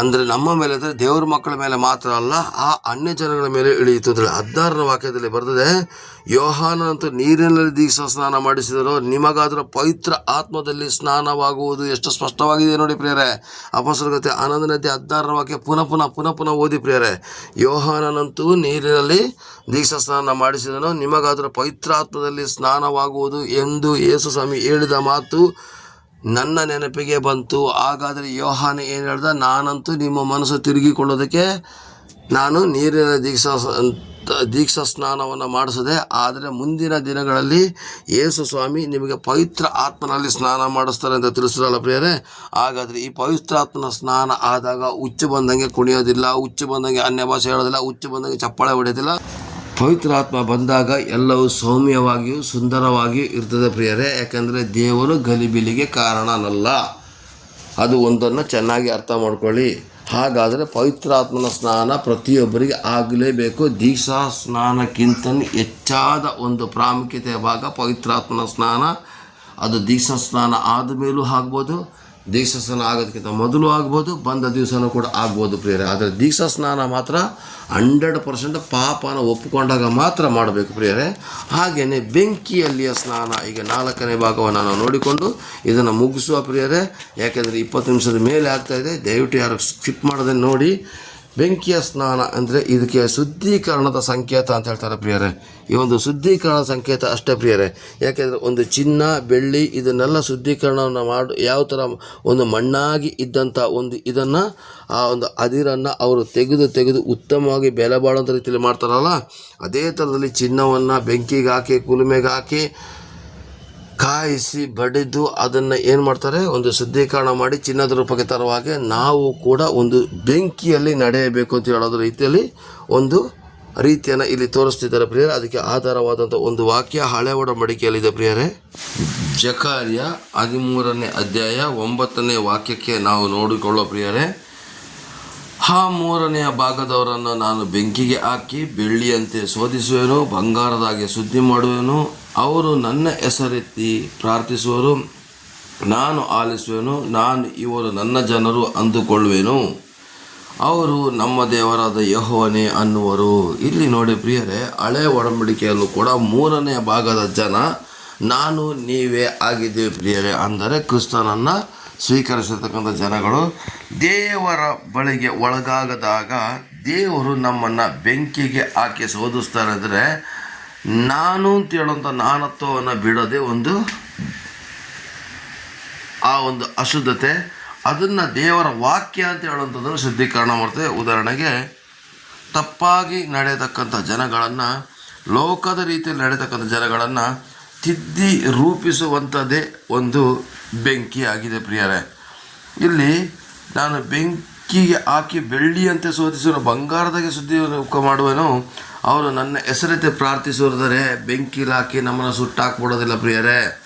ಅಂದರೆ ನಮ್ಮ ಮೇಲೆ ಅಂದರೆ ದೇವರ ಮಕ್ಕಳ ಮೇಲೆ ಮಾತ್ರ ಅಲ್ಲ, ಆ ಅನ್ಯ ಜನಗಳ ಮೇಲೆ ಇಳಿಯಿತು ಅಂತೇಳಿ ಹದಿನಾರನ ವಾಕ್ಯದಲ್ಲಿ ಬರ್ತದೆ ಯೋಹಾನಂತೂ ನೀರಿನಲ್ಲಿ ದೀಕ್ಷಾ ಸ್ನಾನ ಮಾಡಿಸಿದರು ನಿಮಗಾದರೂ ಪವಿತ್ರ ಆತ್ಮದಲ್ಲಿ ಸ್ನಾನವಾಗುವುದು ಎಷ್ಟು ಸ್ಪಷ್ಟವಾಗಿದೆ ನೋಡಿ ಪ್ರಿಯರೇ. ಅಪಸ್ವರ್ಗತೆ ಆನಂದನದ್ದೆ ಹದಿನಾರನ ವಾಕ್ಯ ಪುನಃ ಪುನಃ ಪುನಃ ಪುನಃ ಓದಿ ಪ್ರಿಯರೇ, ಯೋಹಾನನಂತೂ ನೀರಿನಲ್ಲಿ ದೀಕ್ಷಾ ಸ್ನಾನ ಮಾಡಿಸಿದನು ನಿಮಗಾದರೂ ಪವಿತ್ರಾತ್ಮದಲ್ಲಿ ಸ್ನಾನವಾಗುವುದು ಎಂದು ಯೇಸು ಸ್ವಾಮಿ ಹೇಳಿದ ಮಾತು ನನ್ನ ನೆನಪಿಗೆ ಬಂತು. ಹಾಗಾದರೆ ಯೋಹಾನ ಏನು ಹೇಳ್ದ? ನಾನಂತೂ ನಿಮ್ಮ ಮನಸ್ಸು ತಿರುಗಿಕೊಳ್ಳೋದಕ್ಕೆ ನಾನು ನೀರಿನ ದೀಕ್ಷಾ ದೀಕ್ಷಾ ಸ್ನಾನವನ್ನು ಮಾಡಿಸಿದೆ, ಆದರೆ ಮುಂದಿನ ದಿನಗಳಲ್ಲಿ ಯೇಸು ಸ್ವಾಮಿ ನಿಮಗೆ ಪವಿತ್ರ ಆತ್ಮನಲ್ಲಿ ಸ್ನಾನ ಮಾಡಿಸ್ತಾರೆ ಅಂತ ತಿಳಿಸಿರಲ್ಲ ಪ್ರಿಯರೇ? ಹಾಗಾದರೆ ಈ ಪವಿತ್ರ ಆತ್ಮನ ಸ್ನಾನ ಆದಾಗ ಹುಚ್ಚು ಬಂದಂಗೆ ಕುಣಿಯೋದಿಲ್ಲ ಹುಚ್ಚು ಬಂದಂಗೆ ಅನ್ಯ ಭಾಷೆ ಹೇಳೋದಿಲ್ಲ ಹುಚ್ಚು ಬಂದಂಗೆ ಚಪ್ಪಾಳೆ ಹೊಡೆಯೋದಿಲ್ಲ. ಪವಿತ್ರ ಆತ್ಮ ಬಂದಾಗ ಎಲ್ಲವೂ ಸೌಮ್ಯವಾಗಿಯೂ ಸುಂದರವಾಗಿಯೂ ಇರ್ತದೆ ಪ್ರಿಯರೇ. ಯಾಕಂದರೆ ದೇವರು ಗಲಿಬಿಲಿಗೆ ಕಾರಣನಲ್ಲ. ಅದು ಒಂದನ್ನು ಚೆನ್ನಾಗಿ ಅರ್ಥ ಮಾಡ್ಕೊಳ್ಳಿ. ಹಾಗಾದರೆ ಪವಿತ್ರಾತ್ಮನ ಸ್ನಾನ ಪ್ರತಿಯೊಬ್ಬರಿಗೆ ಆಗಲೇಬೇಕು. ದೀಕ್ಷಾ ಸ್ನಾನಕ್ಕಿಂತ ಹೆಚ್ಚಾದ ಒಂದು ಪ್ರಾಮುಖ್ಯತೆಯ ಭಾಗ ಪವಿತ್ರಾತ್ಮನ ಸ್ನಾನ. ಅದು ದೀಕ್ಷಾ ಸ್ನಾನ ಆದ ಮೇಲೂ ಆಗ್ಬೋದು. ದೀಕ್ಷಾ ಸ್ನಾನ ಆಗೋದಕ್ಕಿಂತ ಮೊದಲು ಆಗ್ಬೋದು, ಬಂದ ದಿವಸನೂ ಕೂಡ ಆಗ್ಬೋದು ಪ್ರಿಯರೇ. ಆದರೆ ದೀಕ್ಷಾ ಸ್ನಾನ ಮಾತ್ರ ಹಂಡ್ರೆಡ್ ಪರ್ಸೆಂಟ್ ಪಾಪನ ಒಪ್ಪಿಕೊಂಡಾಗ ಮಾತ್ರ ಮಾಡಬೇಕು ಪ್ರಿಯರೇ. ಹಾಗೆಯೇ ಬೆಂಕಿಯಲ್ಲಿಯ ಸ್ನಾನ, ಈಗ ನಾಲ್ಕನೇ ಭಾಗವನ್ನು ನಾವು ನೋಡಿಕೊಂಡು ಇದನ್ನು ಮುಗಿಸುವ ಪ್ರಿಯರೇ. ಯಾಕೆಂದರೆ ಇಪ್ಪತ್ತು ನಿಮಿಷದ ಮೇಲೆ ಆಗ್ತಾ ಇದೆ. ದಯವಿಟ್ಟು ಯಾರು ಸ್ಕಿಪ್ ಮಾಡೋದನ್ನು ನೋಡಿ. ಬೆಂಕಿಯ ಸ್ನಾನ ಅಂದರೆ ಇದಕ್ಕೆ ಶುದ್ಧೀಕರಣದ ಸಂಕೇತ ಅಂತ ಹೇಳ್ತಾರೆ ಪ್ರಿಯರೇ. ಈ ಒಂದು ಶುದ್ಧೀಕರಣದ ಸಂಕೇತ ಅಷ್ಟೇ ಪ್ರಿಯರೇ. ಯಾಕೆಂದರೆ ಒಂದು ಚಿನ್ನ, ಬೆಳ್ಳಿ ಇದನ್ನೆಲ್ಲ ಶುದ್ಧೀಕರಣವನ್ನು ಮಾಡಿ, ಯಾವ ಥರ ಒಂದು ಮಣ್ಣಾಗಿ ಇದ್ದಂಥ ಒಂದು ಇದನ್ನು, ಆ ಒಂದು ಅದಿರನ್ನು ಅವರು ತೆಗೆದು ತೆಗೆದು ಉತ್ತಮವಾಗಿ ಬೆಲೆ ಬಾಳುವಂಥ ರೀತಿಯಲ್ಲಿ ಮಾಡ್ತಾರಲ್ಲ, ಅದೇ ಥರದಲ್ಲಿ ಚಿನ್ನವನ್ನು ಬೆಂಕಿಗೆ ಹಾಕಿ, ಕುಲುಮೆಗೆ ಹಾಕಿ ಕಾಯಿಸಿ ಬಡಿದು ಅದನ್ನು ಏನು ಮಾಡ್ತಾರೆ? ಒಂದು ಶುದ್ಧೀಕರಣ ಮಾಡಿ ಚಿನ್ನದ ರೂಪಕ್ಕೆ ತರುವ ಹಾಗೆ ನಾವು ಕೂಡ ಒಂದು ಬೆಂಕಿಯಲ್ಲಿ ನಡೆಯಬೇಕು ಅಂತ ಹೇಳೋದ್ರ ರೀತಿಯಲ್ಲಿ ಒಂದು ರೀತಿಯನ್ನು ಇಲ್ಲಿ ತೋರಿಸ್ತಿದ್ದಾರೆ ಪ್ರಿಯರೇ. ಅದಕ್ಕೆ ಆಧಾರವಾದಂಥ ಒಂದು ವಾಕ್ಯ ಹಳೆ ಮಡಿಕೆಯಲ್ಲಿದೆ ಪ್ರಿಯರೇ. ಜಕಾರ್ಯ ಹದಿಮೂರನೇ ಅಧ್ಯಾಯ ಒಂಬತ್ತನೇ ವಾಕ್ಯಕ್ಕೆ ನಾವು ನೋಡಿಕೊಳ್ಳೋ ಪ್ರಿಯರೇ, ಆ ಮೂರನೆಯ ಭಾಗದವರನ್ನು ನಾನು ಬೆಂಕಿಗೆ ಹಾಕಿ ಬೆಳ್ಳಿಯಂತೆ ಶೋಧಿಸುವೆನು ಬಂಗಾರದಾಗೆ ಸುದ್ದಿ ಮಾಡುವೆನು ಅವರು ನನ್ನ ಹೆಸರೆತ್ತಿ ಪ್ರಾರ್ಥಿಸುವರು. ನಾನು ಆಲಿಸುವೆನು, ನಾನು ಇವರು ನನ್ನ ಜನರು ಅಂದುಕೊಳ್ಳುವೆನು. ಅವರು ನಮ್ಮ ದೇವರಾದ ಯಹೋವನೇ ಅನ್ನುವರು. ಇಲ್ಲಿ ನೋಡಿ ಪ್ರಿಯರೇ, ಹಳೆ ಒಡಂಬಡಿಕೆಯಲ್ಲೂ ಕೂಡ ಮೂರನೇ ಭಾಗದ ಜನ ನಾನು, ನೀವೇ ಆಗಿದ್ದೇವೆ ಪ್ರಿಯರೇ. ಅಂದರೆ ಕ್ರಿಸ್ತನನ್ನು ಸ್ವೀಕರಿಸಿರ್ತಕ್ಕಂಥ ಜನಗಳು. ದೇವರ ಬಳಿಗೆ ಒಳಗಾಗದಾಗ ದೇವರು ನಮ್ಮನ್ನು ಬೆಂಕಿಗೆ ಹಾಕಿ ಸೋಧಿಸ್ತಾರೆ ಅಂದರೆ ನಾನು ಅಂತ ಹೇಳುವಂಥ ನಾನತ್ವವನ್ನು ಬಿಡದೆ ಒಂದು ಆ ಒಂದು ಅಶುದ್ಧತೆ, ಅದನ್ನು ದೇವರ ವಾಕ್ಯ ಅಂತ ಹೇಳುವಂಥದ್ದನ್ನು ಶುದ್ಧೀಕರಣ ಮಾಡ್ತೇವೆ ಉದಾಹರಣೆಗೆ, ತಪ್ಪಾಗಿ ನಡೆಯತಕ್ಕಂಥ ಜನಗಳನ್ನು, ಲೋಕದ ರೀತಿಯಲ್ಲಿ ನಡೆಯತಕ್ಕಂಥ ಜನಗಳನ್ನು ತಿದ್ದಿ ರೂಪಿಸುವಂಥದ್ದೇ ಒಂದು ಬೆಂಕಿ ಆಗಿದೆ ಪ್ರಿಯರೇ. ಇಲ್ಲಿ ನಾನು ಬೆಂಕಿಗೆ ಹಾಕಿ ಬೆಳ್ಳಿಯಂತೆ ಶೋಧಿಸುವ ಬಂಗಾರದಾಗೆ ಸುದ್ದಿ ಮಾಡುವನು ಅವರು ನನ್ನ ಹೆಸರತೆ ಪ್ರಾರ್ಥಿಸುವುದರೆ ಬೆಂಕಿ ಹಾಕಿ ನಮ್ಮನ್ನು ಸುಟ್ಟಾಕ್ಬಿಡೋದಿಲ್ಲ ಪ್ರಿಯರೇ.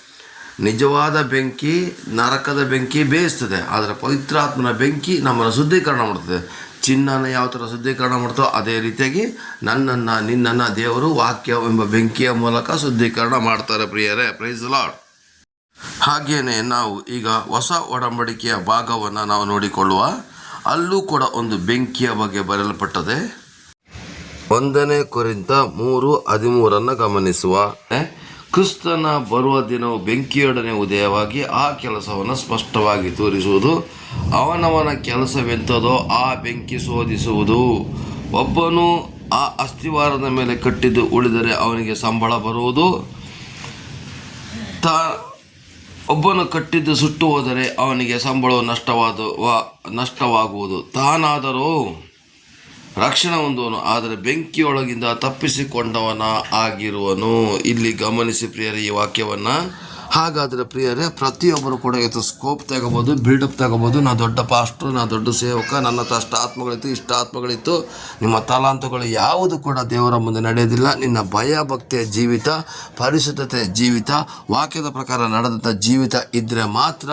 ನಿಜವಾದ ಬೆಂಕಿ, ನರಕದ ಬೆಂಕಿ ಬೇಯಿಸ್ತದೆ. ಆದರೆ ಪವಿತ್ರಾತ್ಮನ ಬೆಂಕಿ ನಮ್ಮನ್ನು ಶುದ್ಧೀಕರಣ ಮಾಡ್ತದೆ. ಚಿನ್ನನ ಯಾವ ಥರ ಶುದ್ಧೀಕರಣ ಮಾಡ್ತೋ ಅದೇ ರೀತಿಯಾಗಿ ನನ್ನನ್ನು, ನಿನ್ನನ್ನು ದೇವರು ವಾಕ್ಯ ಎಂಬ ಬೆಂಕಿಯ ಮೂಲಕ ಶುದ್ಧೀಕರಣ ಮಾಡ್ತಾರೆ ಪ್ರಿಯರೇ. ಪ್ರೈಸ್ ಲಾಡ್ ಹಾಗೆಯೇ ನಾವು ಈಗ ಹೊಸ ಒಡಂಬಡಿಕೆಯ ಭಾಗವನ್ನು ನಾವು ನೋಡಿಕೊಳ್ಳುವ. ಅಲ್ಲೂ ಕೂಡ ಒಂದು ಬೆಂಕಿಯ ಬಗ್ಗೆ ಬರೆಯಲ್ಪಟ್ಟದೆ. ಒಂದನೇ ಕೊರಿಂತ ಮೂರು ಹದಿಮೂರನ್ನು ಗಮನಿಸುವ. ಕ್ರಿಸ್ತನ ಬರುವ ದಿನವು ಬೆಂಕಿಯೊಡನೆ ಉದಯವಾಗಿ ಆ ಕೆಲಸವನ್ನು ಸ್ಪಷ್ಟವಾಗಿ ತೋರಿಸುವುದು. ಅವನವನ ಕೆಲಸವೆಂಥದೋ ಆ ಬೆಂಕಿ ಶೋಧಿಸುವುದು. ಒಬ್ಬನು ಆ ಅಸ್ಥಿವಾರದ ಮೇಲೆ ಕಟ್ಟಿದ್ದು ಉಳಿದರೆ ಅವನಿಗೆ ಸಂಬಳ ಬರುವುದು. ತಾ, ಒಬ್ಬನು ಕಟ್ಟಿದ್ದು ಸುಟ್ಟು ಹೋದರೆ ಅವನಿಗೆ ಸಂಬಳವು ನಷ್ಟವಾದ ನಷ್ಟವಾಗುವುದು. ತಾನಾದರೂ ರಕ್ಷಣೆ ಹೊಂದುವನು, ಆದರೆ ಬೆಂಕಿಯೊಳಗಿಂದ ತಪ್ಪಿಸಿಕೊಂಡವನ ಆಗಿರುವನು. ಇಲ್ಲಿ ಗಮನಿಸಿ ಪ್ರಿಯರೇ ಈ ವಾಕ್ಯವನ್ನು. ಹಾಗಾದರೆ ಪ್ರಿಯರೇ, ಪ್ರತಿಯೊಬ್ಬರು ಕೂಡ ಇವತ್ತು ಸ್ಕೋಪ್ ತಗೋಬೋದು, ಬಿಲ್ಡಪ್ ತಗೋಬೋದು. ನಾ ದೊಡ್ಡ ಪಾಸ್ಟ್ರು, ನಾ ದೊಡ್ಡ ಸೇವಕ, ನನ್ನ ಹತ್ರ ಅಷ್ಟು ಆತ್ಮಗಳಿತ್ತು, ಇಷ್ಟ ಆತ್ಮಗಳಿತ್ತು. ನಿಮ್ಮ ತಲಾಂತಗಳು ಯಾವುದು ಕೂಡ ದೇವರ ಮುಂದೆ ನಡೆಯೋದಿಲ್ಲ. ನಿನ್ನ ಭಯ ಭಕ್ತಿಯ ಜೀವಿತ, ಪರಿಶುದ್ಧತೆಯ ಜೀವಿತ, ವಾಕ್ಯದ ಪ್ರಕಾರ ನಡೆದಂಥ ಜೀವಿತ ಇದ್ದರೆ ಮಾತ್ರ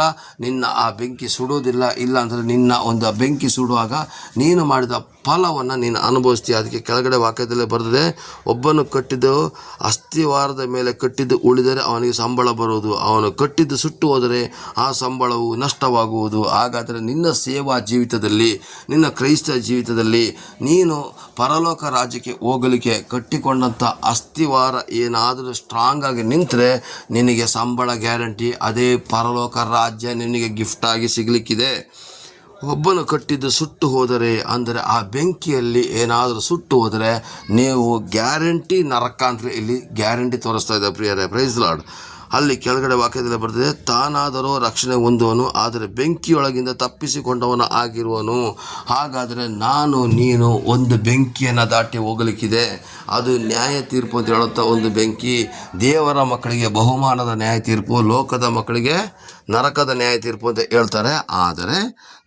ನಿನ್ನ ಆ ಬೆಂಕಿ ಸುಡೋದಿಲ್ಲ ಇಲ್ಲ ಅಂದರೆ ನಿನ್ನ ಒಂದು ಬೆಂಕಿ ಸುಡುವಾಗ ನೀನು ಮಾಡಿದ ಫಲವನ್ನು ನೀನು ಅನುಭವಿಸ್ತೀಯ. ಅದಕ್ಕೆ ಕೆಳಗಡೆ ವಾಕ್ಯದಲ್ಲೇ ಬರೆದಿದೆ, ಒಬ್ಬನು ಕಟ್ಟಿದ್ದು ಅಸ್ಥಿವಾರದ ಮೇಲೆ ಕಟ್ಟಿದ್ದು ಉಳಿದರೆ ಅವನಿಗೆ ಸಂಬಳ ಬರುವುದು. ಅವನು ಕಟ್ಟಿದ್ದು ಸುಟ್ಟು ಹೋದರೆ ಆ ಸಂಬಳವು ನಷ್ಟವಾಗುವುದು. ಹಾಗಾದರೆ ನಿನ್ನ ಸೇವಾ ಜೀವಿತದಲ್ಲಿ, ನಿನ್ನ ಕ್ರೈಸ್ತ ಜೀವಿತದಲ್ಲಿ ನೀನು ಪರಲೋಕ ರಾಜ್ಯಕ್ಕೆ ಹೋಗಲಿಕ್ಕೆ ಕಟ್ಟಿಕೊಂಡಂಥ ಅಸ್ಥಿವಾರ ಏನಾದರೂ ಸ್ಟ್ರಾಂಗ್ ಆಗಿ ನಿಂತರೆ ನಿನಗೆ ಸಂಬಳ ಗ್ಯಾರಂಟಿ ಅದೇ ಪರಲೋಕ ರಾಜ್ಯ ನಿನಗೆ ಗಿಫ್ಟಾಗಿ ಸಿಗಲಿಕ್ಕಿದೆ. ಒಬ್ಬನು ಕಟ್ಟಿದ್ದು ಸುಟ್ಟು ಹೋದರೆ, ಅಂದರೆ ಆ ಬೆಂಕಿಯಲ್ಲಿ ಏನಾದರೂ ಸುಟ್ಟು ಹೋದರೆ, ನೀವು ಗ್ಯಾರಂಟಿ ನರಕ ಅಂತ ಇಲ್ಲಿ ಗ್ಯಾರಂಟಿ ತೋರಿಸ್ತಾ ಇದೆ ಪ್ರಿಯರೇ ಪ್ರೈಸ್ ಲಾರ್ಡ್ ಅಲ್ಲಿ ಕೆಳಗಡೆ ವಾಕ್ಯದಲ್ಲಿ ಬರ್ತದೆ ತಾನಾದರೂ ರಕ್ಷಣೆ ಹೊಂದುವನು, ಆದರೆ ಬೆಂಕಿಯೊಳಗಿಂದ ತಪ್ಪಿಸಿಕೊಂಡವನು ಆಗಿರುವನು. ಹಾಗಾದರೆ ನಾನು, ನೀನು ಒಂದು ಬೆಂಕಿಯನ್ನು ದಾಟಿ ಹೋಗಲಿಕ್ಕಿದೆ. ಅದು ನ್ಯಾಯ ತೀರ್ಪು ಅಂತ ಹೇಳುತ್ತಾ ಒಂದು ಬೆಂಕಿ. ದೇವರ ಮಕ್ಕಳಿಗೆ ಬಹುಮಾನದ ನ್ಯಾಯ ತೀರ್ಪು, ಲೋಕದ ಮಕ್ಕಳಿಗೆ ನರಕದ ನ್ಯಾಯ ತೀರ್ಪು ಅಂತ ಹೇಳ್ತಾರೆ. ಆದರೆ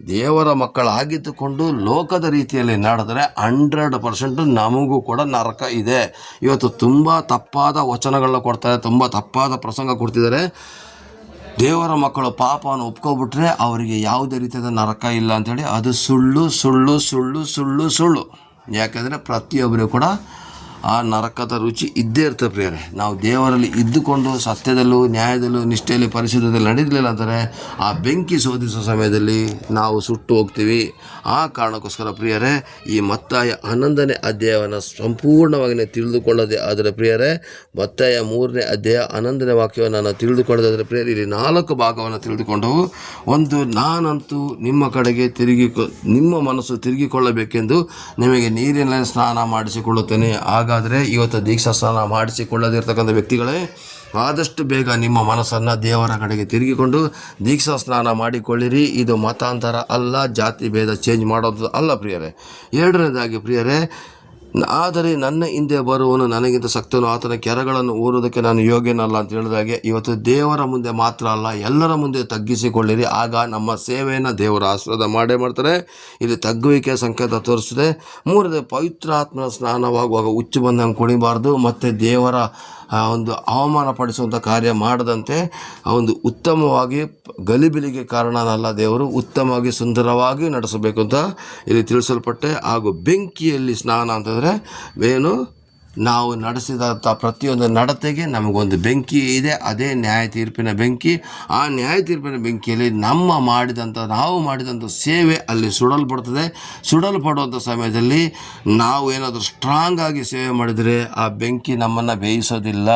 ದೇವರ ಮಕ್ಕಳಾಗಿದ್ದುಕೊಂಡು ಲೋಕದ ರೀತಿಯಲ್ಲಿ ನಡೆದರೆ ಹಂಡ್ರೆಡ್ ಪರ್ಸೆಂಟ್ ನಮಗೂ ಕೂಡ ನರಕ ಇದೆ. ಇವತ್ತು ತುಂಬ ತಪ್ಪಾದ ವಚನಗಳನ್ನ ಕೊಡ್ತಾರೆ, ತುಂಬ ತಪ್ಪಾದ ಪ್ರಸಂಗ ಕೊಡ್ತಿದ್ದಾರೆ. ದೇವರ ಮಕ್ಕಳು ಪಾಪವನ್ನು ಒಪ್ಕೊಬಿಟ್ರೆ ಅವರಿಗೆ ಯಾವುದೇ ರೀತಿಯಾದ ನರಕ ಇಲ್ಲ ಅಂಥೇಳಿ ಅದು ಸುಳ್ಳು ಸುಳ್ಳು ಸುಳ್ಳು ಸುಳ್ಳು ಸುಳ್ಳು. ಯಾಕೆಂದರೆ ಪ್ರತಿಯೊಬ್ಬರಿಗೂ ಕೂಡ ಆ ನರಕದ ರುಚಿ ಇದ್ದೇ ಇರ್ತದೆ ಪ್ರಿಯರೇ. ನಾವು ದೇವರಲ್ಲಿ ಇದ್ದುಕೊಂಡು ಸತ್ಯದಲ್ಲೂ ನ್ಯಾಯದಲ್ಲೂ ನಿಷ್ಠೆಯಲ್ಲಿ ಪರಿಶುದ್ಧದಲ್ಲಿ ನಡೆಯಲಿಲ್ಲ ಅಂದರೆ ಆ ಬೆಂಕಿ ಶೋಧಿಸುವ ಸಮಯದಲ್ಲಿ ನಾವು ಸುಟ್ಟು ಹೋಗ್ತೀವಿ. ಆ ಕಾರಣಕ್ಕೋಸ್ಕರ ಪ್ರಿಯರೇ, ಈ ಮತ್ತಾಯ ಹನ್ನೊಂದನೇ ಅಧ್ಯಾಯವನ್ನು ಸಂಪೂರ್ಣವಾಗಿ ತಿಳಿದುಕೊಳ್ಳದೆ ಆದರೆ ಪ್ರಿಯರೇ, ಮತ್ತಾಯ ಮೂರನೇ ಅಧ್ಯಾಯ ಹನ್ನೊಂದನೇ ವಾಕ್ಯವನ್ನು ನಾನು ತಿಳಿದುಕೊಳ್ಳೋದಾದರೆ ಪ್ರಿಯರೇ, ಇಲ್ಲಿ ನಾಲ್ಕು ಭಾಗವನ್ನು ತಿಳಿದುಕೊಂಡು ಒಂದು, ನಾನಂತೂ ನಿಮ್ಮ ಕಡೆಗೆ ತಿರುಗಿ ನಿಮ್ಮ ಮನಸ್ಸು ತಿರುಗಿಕೊಳ್ಳಬೇಕೆಂದು ನಿಮಗೆ ನೀರಿನಲ್ಲಿ ಸ್ನಾನ ಮಾಡಿಸಿಕೊಳ್ಳುತ್ತೇನೆ. ಹಾಗಾದರೆ ಇವತ್ತು ದೀಕ್ಷಾ ಸ್ನಾನ ಮಾಡಿಸಿಕೊಳ್ಳದಿರ್ತಕ್ಕಂಥ ವ್ಯಕ್ತಿಗಳೇ ಆದಷ್ಟು ಬೇಗ ನಿಮ್ಮ ಮನಸ್ಸನ್ನು ದೇವರ ಕಡೆಗೆ ತಿರುಗಿಕೊಂಡು ದೀಕ್ಷಾ ಸ್ನಾನ ಮಾಡಿಕೊಳ್ಳಿರಿ. ಇದು ಮತಾಂತರ ಅಲ್ಲ, ಜಾತಿ ಭೇದ ಚೇಂಜ್ ಮಾಡೋದು ಅಲ್ಲ ಪ್ರಿಯರೇ. ಎರಡನೇದಾಗಿ ಪ್ರಿಯರೇ, ಆದರೆ ನನ್ನ ಹಿಂದೆ ಬರುವವನು ನನಗಿಂತ ಸಕ್ತನು ಆತನ ಕೆರಗಳನ್ನು ಊರುವುದಕ್ಕೆ ನಾನು ಯೋಗ್ಯನಲ್ಲ ಅಂತ ಹೇಳಿದಾಗೆ ಇವತ್ತು ದೇವರ ಮುಂದೆ ಮಾತ್ರ ಅಲ್ಲ, ಎಲ್ಲರ ಮುಂದೆ ತಗ್ಗಿಸಿಕೊಳ್ಳಿರಿ. ಆಗ ನಮ್ಮ ಸೇವೆಯನ್ನು ದೇವರ ಆಶೀರ್ವಾದ ಮಾಡೇ ಮಾಡ್ತಾರೆ. ಇಲ್ಲಿ ತಗ್ಗುವಿಕೆ ಸಂಕೇತ ತೋರಿಸಿದೆ ಮೂರನೇ, ಪವಿತ್ರಾತ್ಮನ ಸ್ನಾನವಾಗುವಾಗ ಹುಚ್ಚು ಬಂದಂಗೆ ಕುಣಿಬಾರ್ದು. ಮತ್ತು ದೇವರ ಆ ಒಂದು ಅವಮಾನ ಪಡಿಸುವಂಥ ಕಾರ್ಯ ಮಾಡದಂತೆ ಆ ಒಂದು ಉತ್ತಮವಾಗಿ ಗಲಿಬಿಲಿಗೆ ಕಾರಣನಲ್ಲ ದೇವರು, ಉತ್ತಮವಾಗಿ ಸುಂದರವಾಗಿ ನಡೆಸಬೇಕು ಅಂತ ಇಲ್ಲಿ ತಿಳಿಸಲ್ಪಟ್ಟೆ. ಹಾಗೂ ಬೆಂಕಿಯಲ್ಲಿ ಸ್ನಾನ ಅಂತಂದರೆ ಏನು ನಾವು ನಡೆಸಿದಂಥ ಪ್ರತಿಯೊಂದು ನಡತೆಗೆ ನಮಗೊಂದು ಬೆಂಕಿ ಇದೆ. ಅದೇ ನ್ಯಾಯ ತೀರ್ಪಿನ ಬೆಂಕಿ. ಆ ನ್ಯಾಯ ತೀರ್ಪಿನ ಬೆಂಕಿಯಲ್ಲಿ ನಮ್ಮ ಮಾಡಿದಂಥ ನಾವು ಮಾಡಿದಂಥ ಸೇವೆ ಅಲ್ಲಿ ಸುಡಲ್ಪಡ್ತದೆ. ಸುಡಲ್ಪಡುವಂಥ ಸಮಯದಲ್ಲಿ ನಾವು ಏನಾದರೂ ಸ್ಟ್ರಾಂಗ್ ಆಗಿ ಸೇವೆ ಮಾಡಿದರೆ ಆ ಬೆಂಕಿ ನಮ್ಮನ್ನು ಬೇಯಿಸೋದಿಲ್ಲ.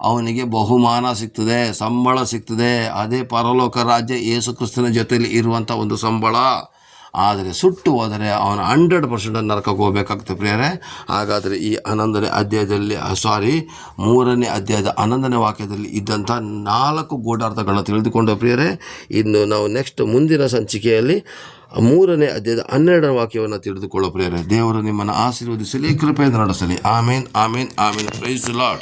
ಅವನಿಗೆ ಬಹುಮಾನ ಸಿಗ್ತದೆ, ಸಂಬಳ ಸಿಗ್ತದೆ. ಅದೇ ಪರಲೋಕ ರಾಜ್ಯ ಯೇಸು ಕ್ರಿಸ್ತನ ಜೊತೆಯಲ್ಲಿ ಇರುವಂಥ ಒಂದು ಸಂಬಳ. ಆದರೆ ಸುಟ್ಟು ಹೋದರೆ ಅವನು ಹಂಡ್ರೆಡ್ ಪರ್ಸೆಂಟ್ ನರಕಕ್ಕೆ ಹೋಗಬೇಕಾಗ್ತದೆ ಪ್ರಿಯರೇ. ಹಾಗಾದರೆ ಈ ಹನ್ನೊಂದನೇ ಅಧ್ಯಾಯದಲ್ಲಿ ಸಾರಿ ಮೂರನೇ ಅಧ್ಯಾಯದ ಹನ್ನೊಂದನೇ ವಾಕ್ಯದಲ್ಲಿ ಇದ್ದಂಥ ನಾಲ್ಕು ಗೂಢಾರ್ಥಗಳನ್ನ ತಿಳಿದುಕೊಂಡ ಪ್ರಿಯರೇ. ಇನ್ನು ನಾವು ನೆಕ್ಸ್ಟ್ ಮುಂದಿನ ಸಂಚಿಕೆಯಲ್ಲಿ, ಮೂರನೇ ಅಧ್ಯಾಯದ ಹನ್ನೆರಡನೇ ವಾಕ್ಯವನ್ನು ತಿಳಿದುಕೊಳ್ಳೋ ಪ್ರಿಯರೇ. ದೇವರು ನಿಮ್ಮನ್ನು ಆಶೀರ್ವದಿಸಲಿ, ಕೃಪೆಯಿಂದ ನಡೆಸಲಿ. ಆಮೇನ್ ಆಮೇನ್ ಆಮೇನ್. ಪ್ರೈಸ್ ಲಾಡ್